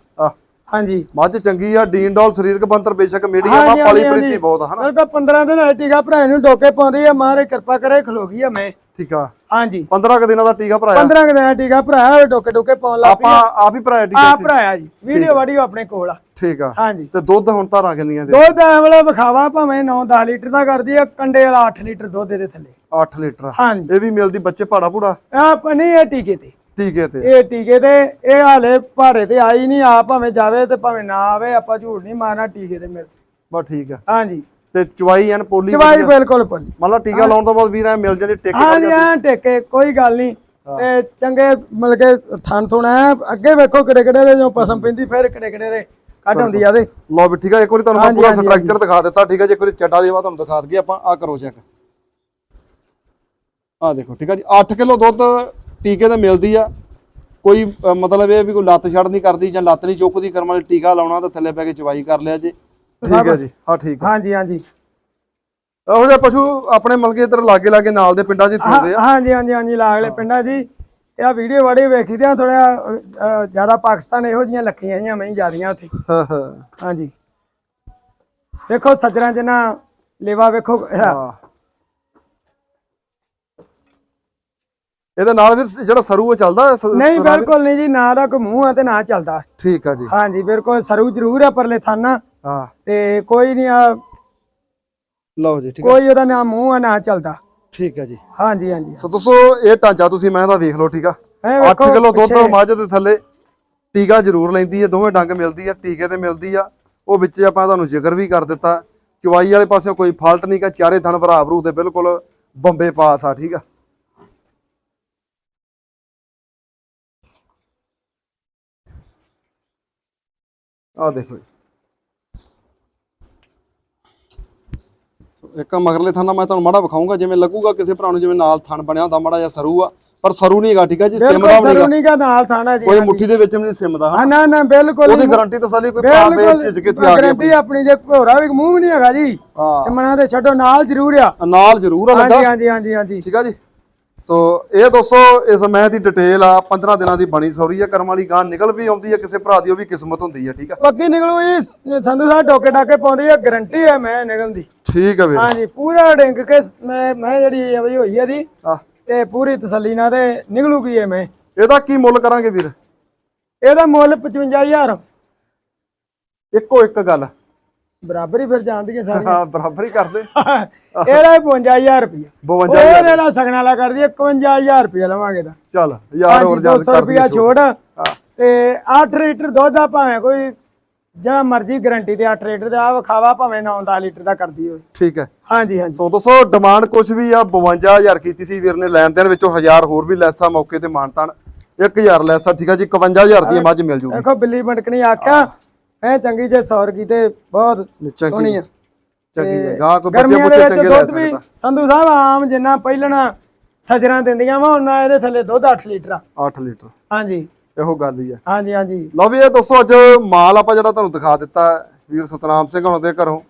ਹਾਂਜੀ। ਮੱਝ ਚੰਗੀ ਆ ਡੀਨ ਡੋਲ ਸਰੀਰਕ ਬੰਤਰ ਬੇਸ਼ੱਕ ਮੀਡੀਅਮ ਆ ਹਾਂਜੀ, ਪਾਲੀ ਪ੍ਰੀਤੀ ਬਹੁਤ ਹਨਾ? ਮੇਰੇ ਕੋਲ 15 ਦਿਨ ਟੀਕਾ ਭਰਾ ਨੂੰ ਡੋਕੇ ਪਾਉਂਦੀ ਆ ਮਾਰੇ ਕਿਰਪਾ ਕਰੇ ਖਲੋ ਗਈ ਆ ਮੈਂ। ਆ ਹਾਂਜੀ। 15 ਕੁ ਦਿਨਾਂ ਦਾ ਟੀਕਾ ਭਰਾਇਆ? 15 ਦਿਨ ਦਾ ਟੀਕਾ ਭਰਾਇਆ ਡੋਕੇ ਡੋਕੇ ਪਾਉਣ ਲੱਗ ਆਪਾਂ ਆਪ ਹੀ ਭਰਾਇਆ ਟੀਕਾ ਆ ਭਰਾਇਆ ਜੀ। ਵੀਡੀਓ ਵਾਡੀਓ ਆਪਣੇ ਕੋਲ ਆ। ਠੀਕ ਆ। ਹਾਂਜੀ। ਤੇ ਦੁੱਧ ਹੁਣ ਧਾਰਾਂ ਕਿੰਨੀਆਂ ਦੇ ਦੁੱਧ ਐ ਵੇਲੇ ਵਿਖਾਵਾ ਭਾਵੇਂ 9-10 ਲੀਟਰ ਦਾ ਕਰਦੀ ਆ ਕੰਡੇ ਵਾਲਾ 8 ਲੀਟਰ ਦੁੱਧ ਦੇ ਥੱਲੇ। 8 ਲੀਟਰ। ਹਾਂਜੀ। ਇਹ ਵੀ ਮਿਲਦੀ ਬੱਚੇ ਭਾੜਾ ਭੂੜਾ? ਆ ਨਹੀਂ ਇਹ ਟੀਕੇ ਤੇ। ਟੀਕੇ ਤੇ। ਇਹ ਟੀਕੇ ਤੇ ਇਹ ਹਾਲੇ ਪਹਾੜੇ ਤੇ ਆਈ ਨਹੀਂ ਆ ਭਾਵੇਂ ਜਾਵੇ ਤੇ ਭਾਵੇਂ ਨਾ ਆਵੇ ਆਪਾਂ ਝੂਠ ਨਹੀਂ ਮਾਰਨਾ ਟੀਕੇ ਤੇ ਮਿਲਦੀ। ਬਸ ਠੀਕ ਆ। ਹਾਂਜੀ। ਤੇ ਚਵਾਈ ਐਨ ਪੋਲੀ ਚਵਾਈ ਬਿਲਕੁਲ ਪੱਲੀ। ਮੰਨ ਲਾ ਟੀਕਾ ਲਾਉਣ ਤੋਂ ਬਾਅਦ ਵੀਰ ਐ ਮਿਲ ਜਾਂਦੀ ਟਿਕ ਹਾਂਜੀ ਆ ਟੇਕੇ ਕੋਈ ਗੱਲ ਨਹੀਂ। ਤੇ ਚੰਗੇ ਮਿਲ ਕੇ ਥਣ ਥੁਣ ਐ ਅੱਗੇ ਵੇਖੋ ਕਿਹੜੇ ਕਿਹੜੇ ਦੇ ਜੋ ਪਸਮ ਪੈਂਦੀ ਫਿਰ ਕਿਹੜੇ ਕਿਹੜੇ ਦੇ ਕੱਢ ਹੁੰਦੀ ਆ ਦੇ ਲਓ ਵੀ ਠੀਕ ਆ ਇੱਕ ਵਾਰੀ ਤੁਹਾਨੂੰ ਮੈਂ ਪੂਰਾ ਸਟਰਕਚਰ ਦਿਖਾ ਦਿੱਤਾ ਠੀਕ ਆ ਜੀ ਇੱਕ ਵਾਰੀ ਚਟਾ ਦੀ ਬਾਤ ਤੁਹਾਨੂੰ ਦਿਖਾ ਦਈਏ ਆਪਾਂ ਆ ਕਰੋ ਚੈੱਕ ਆ ਦੇਖੋ ਠੀਕ ਆ ਜੀ 8 ਕਿਲੋ ਦੁੱਧ ਟੀਕੇ ਤੇ ਮਿਲਦੀ ਆ। ਕੋਈ ਮਤਲਬ ਇਹ ਵੀ ਕੋਈ ਲੱਤ ਛੱਡ ਨਹੀਂ ਕਰਦੀ ਜਾਂ ਲੱਤ ਨਹੀਂ ਚੁੱਕਦੀ ਕਰਮ ਵਾਲੀ ਟੀਕਾ ਲਾਉਣਾ ਤਾਂ ਥੱਲੇ ਪੈ ਕੇ ਚਵਾਈ ਕਰ ਲਿਆ ਜੀ। ਠੀਕ ਹੈ ਜੀ। ਹਾਂ ਠੀਕ ਆ ਹਾਂਜੀ ਹਾਂਜੀ। ਇਹੋ ਜਿਹੇ ਪਸ਼ੂ ਆਪਣੇ ਮਲਕੇ ਇਧਰ ਲਾਗੇ ਲਾਗੇ ਨਾਲ ਦੇ ਪਿੰਡਾਂ 'ਚ ਹੀ ਤੁਰਦੇ ਆ। ਹਾਂਜੀ ਹਾਂਜੀ ਹਾਂਜੀ ਲਾਗਲੇ ਪਿੰਡਾਂ ਜੀ ਇਹ ਆ ਵੀਡੀਓ ਵਾੜੀ ਵੇਖੀ ਤੇ ਥੋੜਾ ਜ਼ਿਆਦਾ ਪਾਕਿਸਤਾਨ ਇਹੋ ਜੀਆਂ ਲੱਖੀਆਂ ਆਈਆਂ ਮੈਂ ਜਿਆਦੀਆਂ ਉੱਥੇ। ਹਾਂ ਹਾਂ। ਹਾਂਜੀ। ਵੇਖੋ ਸੱਜਣਾ ਜਿਨਾ ਲੇਵਾ ਵੇਖੋ। ਇਹਦਾ। ਹਾਂ। ਨਾਲ ਵੀ ਜਿਹੜਾ ਸਰੂ ਉਹ ਚੱਲਦਾ ਨਹੀਂ? ਬਿਲਕੁਲ ਨਹੀਂ ਜੀ ਨਾ ਦਾ ਕੋਈ ਮੂੰਹ ਆ ਤੇ ਨਾ ਚੱਲਦਾ। ਠੀਕ ਆ ਜੀ। ਹਾਂਜੀ ਬਿਲਕੁਲ ਸਰੂ ਜ਼ਰੂਰ ਆ ਪਰਲੇ ਥਾਨਾ। ਹਾਂ। ਤੇ ਕੋਈ ਨਹੀਂ ਆ ਲਓ ਜੀ ਠੀਕ ਹੈ ਕੋਈ ਉਹਦਾ ਨਾ ਮੂੰਹ ਆ ਨਾ ਚੱਲਦਾ। ਠੀਕ ਹੈ ਜੀ। ਹਾਂਜੀ ਹਾਂਜੀ। ਸੋ ਦੋਸਤੋ ਇਹ ਢਾਂਚਾ ਤੁਸੀਂ ਮੈਂ ਦਾ ਵੇਖ ਲਓ ਠੀਕ ਆ। ਇਹ 8 ਵੇਖੋ ਕਿਲੋ ਦੁੱਧ ਪਿੱਛੇ- ਮੱਝ ਦੇ ਥੱਲੇ ਟੀਕਾ ਜ਼ਰੂਰ ਲੈਂਦੀ ਹੈ ਦੋਵੇਂ ਡੰਗ ਮਿਲਦੀ ਆ ਟੀਕੇ ਤੇ ਮਿਲਦੀ ਆ। ਉਹ ਵਿੱਚ ਆਪਾਂ ਤੁਹਾਨੂੰ ਜ਼ਿਕਰ ਵੀ ਕਰ ਦਿੱਤਾ। ਚਵਾਈ ਵਾਲੇ ਪਾਸਿਓਂ ਕੋਈ ਫਾਲਟ ਨਹੀਂ ਗਾ ਚਾਰੇ ਥਣ ਭਰਾ ਭਰੂ ਤੇ ਬਿਲਕੁਲ ਬੰਬੇ ਪਾਸ ਆ ਠੀਕ ਆ। ਆ ਦੇਖੋ ਜੀ। ਇੱਕ ਮਗਰਲੇ ਥਾਂ ਦਾ ਮੈਂ ਤੁਹਾਨੂੰ ਮਾੜਾ ਵਿਖਾਉਂਗਾ ਜਿਵੇਂ ਲੱਗੂਗਾ ਕਿਸੇ ਭਰਾ ਨੂੰ ਜਿਵੇਂ ਨਾਲ ਥਣ ਬਣਿਆ ਹੁੰਦਾ ਮਾੜਾ ਜਿਹਾ ਸਰੂ ਆ ਪਰ ਸਰੂ ਨਹੀਂ ਹੈਗਾ ਠੀਕ ਹੈ ਜੀ? ਸਿਮ ਦਾ ਬਿਲਕੁਲ ਵੀ ਨਹੀਂਗਾ ਸਰੂਣੀ ਦਾ ਨਾਲ ਥਾਣਾ ਜੀ ਕੋਈ। ਮੁੱਠੀ ਦੇ ਵਿੱਚ ਵੀ ਨਹੀਂ ਸਿਮ ਦਾ ਹਾਂ ਨਾ ਨਾ ਬਿਲਕੁਲ ਉਹਦੀ ਗਾਰੰਟੀ ਤਸੱਲੀ ਕੋਈ ਭਰਾ ਵੇਚ ਬਿਲਕੁਲ ਝਿਜਕ ਕੇ ਆ ਗਿਆ ਗਰੰਟੀ ਆਪਣੀ। ਜੇ ਭੋਰਾ ਵੀ ਮੂੰਹ ਵੀ ਨਹੀਂ ਹੈਗਾ ਜੀ। ਸਿਮਣਾ ਦੇ ਛੱਡੋ ਨਾਲ ਜ਼ਰੂਰ ਆ। ਨਾਲ ਜ਼ਰੂਰ ਆ ਹਾਂਜੀ ਲੱਗਾ ਹਾਂਜੀ ਹਾਂਜੀ ਹਾਂਜੀ। ਠੀਕ ਆ ਜੀ? ਸੋ ਇਹ ਦੋਸਤੋ ਇਸ ਮੈਂ ਦੀ ਡਿਟੇਲ ਆ 15 ਦਿਨਾਂ ਦੀ ਬਣੀ ਸੌਰੀ ਆ ਕਰਮ ਵਾਲੀ ਗਾਂ ਨਿਕਲ ਵੀ ਆਉਂਦੀ ਆ ਕਿਸੇ ਭਰਾ ਦੀ ਉਹ ਵੀ ਕਿਸਮਤ ਹੁੰਦੀ ਆ ਠੀਕ ਆ? ਪੱਕੀ ਨਿਕਲੂ ਇਹ ਸੰਧੂ ਸਾਹਿਬ ਟੋਕੇ ਟਾਕੇ ਪਾਉਂਦੀ ਆ ਗਰੰਟੀ ਹੈ ਮੈਂ ਨਿਕਲਣ ਦੀ। ਠੀਕ ਆ ਵੀਰ। ਹਾਂਜੀ ਪੂਰਾ ਡਿੰਗ ਕੇ ਮੈਂ ਮੈਂ ਜਿਹੜੀ ਆ ਬਈ ਹੋਈ ਆ ਦੀ ਆ ਤੇ ਪੂਰੀ ਤਸੱਲੀ ਨਾਲ ਤੇ ਨਿਕਲੂਗੀ ਇਹ ਮੈਂ। ਇਹਦਾ ਕੀ ਮੁੱਲ ਕਰਾਂਗੇ ਵੀਰ? ਇਹਦਾ ਮੁੱਲ 55000 ਇੱਕੋ ਇੱਕ ਗੱਲ। ਬਰਾਬਰ ਹੀ ਫਿਰ ਜਾਂਦੀ ਹੈ ਸਾਰੀ ਹਾਂ ਬਰਾਬਰ ਹੀ ਕਰਦੇ। ਇਹਦਾ 55000 ਰੁਪਇਆ 52 ਉਹ ਇਹਦੇ ਨਾਲ ਸਗਣ ਵਾਲਾ ਕਰਦੀ 51000 ਰੁਪਇਆ ਲਵਾਂਗੇ ਦਾ ਚੱਲ ਯਾਰ ਹੋਰ ਜ਼ਿਆਦਾ 200 ਰੁਪਇਆ ਛੋੜ ਤੇ 8 ਲੀਟਰ ਦੁੱਧ ਆ ਭਾਵੇਂ ਕੋਈ ਜਿਹੜਾ ਮਰਜ਼ੀ ਗਾਰੰਟੀ ਤੇ 8 ਲੀਟਰ ਦਾ ਆ ਵਿਖਾਵਾ ਭਾਵੇਂ 9-10 ਲੀਟਰ ਦਾ ਕਰਦੀ ਹੋਵੇ। ਠੀਕ ਹੈ। ਹਾਂਜੀ ਹਾਂਜੀ। ਸੋ ਦੋਸਤੋ ਡਿਮਾਂਡ ਕੁਝ ਵੀ ਆ 52000 ਕੀਤੀ ਸੀ ਵੀਰ ਨੇ ਲੈਣ ਦੇਣ ਵਿੱਚੋਂ 1000 ਹੋਰ ਵੀ ਲੈਸਾ ਮੌਕੇ ਤੇ ਮਾਨਤਾਨ। 1000 ਲੈਸਾ ਠੀਕ ਆ ਜੀ 51000 ਦੀ ਮੱਝ ਮਿਲ ਜੂਗੀ। ਦੇਖੋ ਬਿੱਲੀ ਮਟਕਣੀ ਆਖਿਆ ਐ ਚੰਗੀ ਜੇ ਸੌਰ ਕੀ ਤੇ ਬਹੁਤ ਚੰਗੀ ਸੋਹਣੀ ਆ। ਚੰਗੀ ਹੈ ਗਾਂ ਕੋਈ ਬੱਚੇ ਗਰਮੀਆਂ ਦੇ ਬੁੱਚੇ ਵਿੱਚ ਚੰਗੇ ਲੈ ਦੁੱਧ ਵੀ ਸਕਦਾ ਸੰਧੂ ਸਾਹਿਬ ਆਮ ਜਿੰਨਾ ਪਹਿਲਣਾ ਸਜਰਾਂ ਦਿੰਦੀਆਂ ਵਾ ਉਹਨਾਂ ਇਹਦੇ ਥੱਲੇ ਦੁੱਧ 8 ਲੀਟਰ ਆ। 8 ਲੀਟਰ। ਹਾਂਜੀ। ਇਹੋ ਗੱਲ ਹੀ ਆ। ਹਾਂਜੀ ਹਾਂਜੀ। ਲਓ ਵੀ ਇਹ ਦੋਸਤੋ ਅੱਜ ਮਾਲ ਆਪਾਂ ਜਿਹੜਾ ਤੁਹਾਨੂੰ ਦਿਖਾ ਦਿੱਤਾ ਹੈ, ਵੀਰ ਸਤਨਾਮ ਸਿੰਘ ਹੁਣਾਂ ਦੇ ਘਰੋਂ।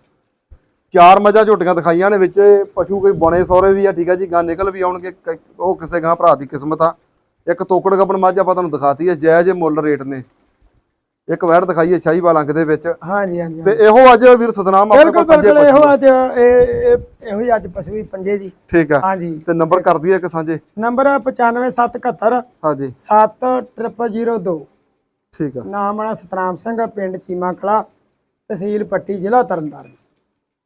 ਚਾਰ ਮੱਝਾਂ ਝੋਟੀਆਂ ਦਿਖਾਈਆਂ ਨੇ ਵਿੱਚ ਇਹ ਪਸ਼ੂ ਕੋਈ ਬਣੇ ਸੌਰੇ ਵੀ ਆ ਠੀਕ ਆ ਜੀ ਗਾਂ ਨਿਕਲ ਵੀ ਆਉਣਗੇ ਕ- ਉਹ ਕਿਸੇ ਗਾਂ ਭਰਾ ਦੀ ਕਿਸਮਤ ਆ। ਇੱਕ ਤੋਕੜ ਗੱਬਣ ਮੱਝ ਆਪਾਂ ਤੁਹਾਨੂੰ ਦਿਖਾਤੀ ਹੈ ਜਾਇਜ਼ ਮੁੱਲ ਰੇਟ ਨੇ। ਇੱਕ ਵੈੜ ਦਿਖਾਈ ਹੈ ਸ਼ਾਹੀਵਾਲ ਅੰਗ ਦੇ ਵਿੱਚ। ਹਾਂਜੀ ਹਾਂਜੀ ਤੇ ਇਹੋ ਅੱਜ ਵੀਰ ਸਤਨਾਮ ਆਪਣੇ ਬਿਲਕੁਲ ਕੋਲ ਪੰਜੇ ਬਿਲਕੁਲ ਇਹੋ ਪਸ਼ੂ ਆ। ਅੱਜ ਇਹ ਇਹ- ਇਹੋ ਹੀ ਅੱਜ ਪਸ਼ੂ ਹੀ ਪੰਜੇ ਜੀ। ਠੀਕ ਆ। ਹਾਂਜੀ। ਤੇ ਨੰਬਰ ਕਰ ਦਈਏ ਇੱਕ ਸਾਂਝੇ। ਨੰਬਰ 95771 ਹਾਂਜੀ। 7002 ਠੀਕ ਆ। ਨਾਮ ਆਣਾ ਸਤਨਾਮ ਸਿੰਘ ਪਿੰਡ ਚੀਮਾ ਕਲਾ ਤਹਿਸੀਲ ਪੱਟੀ ਜ਼ਿਲ੍ਹਾ ਤਰਨਤਾਰਨ।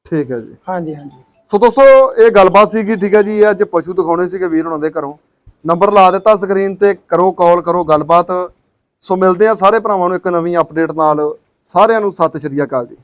ਠੀਕ ਹੈ ਜੀ। ਹਾਂਜੀ ਹਾਂਜੀ। ਸੋ ਦੋਸਤੋ ਇਹ ਗੱਲਬਾਤ ਸੀਗੀ ਠੀਕ ਹੈ ਜੀ ਇਹ ਅੱਜ ਪਸ਼ੂ ਦਿਖਾਉਣੇ ਸੀਗੇ ਵੀਰ ਹੁਣਾਂ ਦੇ ਘਰੋਂ। ਨੰਬਰ ਲਾ ਦਿੱਤਾ ਸਕਰੀਨ ਤੇ ਕਰੋ ਕਾਲ ਕਰੋ ਗੱਲਬਾਤ। ਸੋ ਮਿਲਦੇ ਆ ਸਾਰੇ ਭਰਾਵਾਂ ਨੂੰ ਇੱਕ ਨਵੀਂ ਅਪਡੇਟ ਨਾਲ। ਸਾਰਿਆਂ ਨੂੰ ਸਤਿ ਸ਼੍ਰੀ ਅਕਾਲ ਜੀ।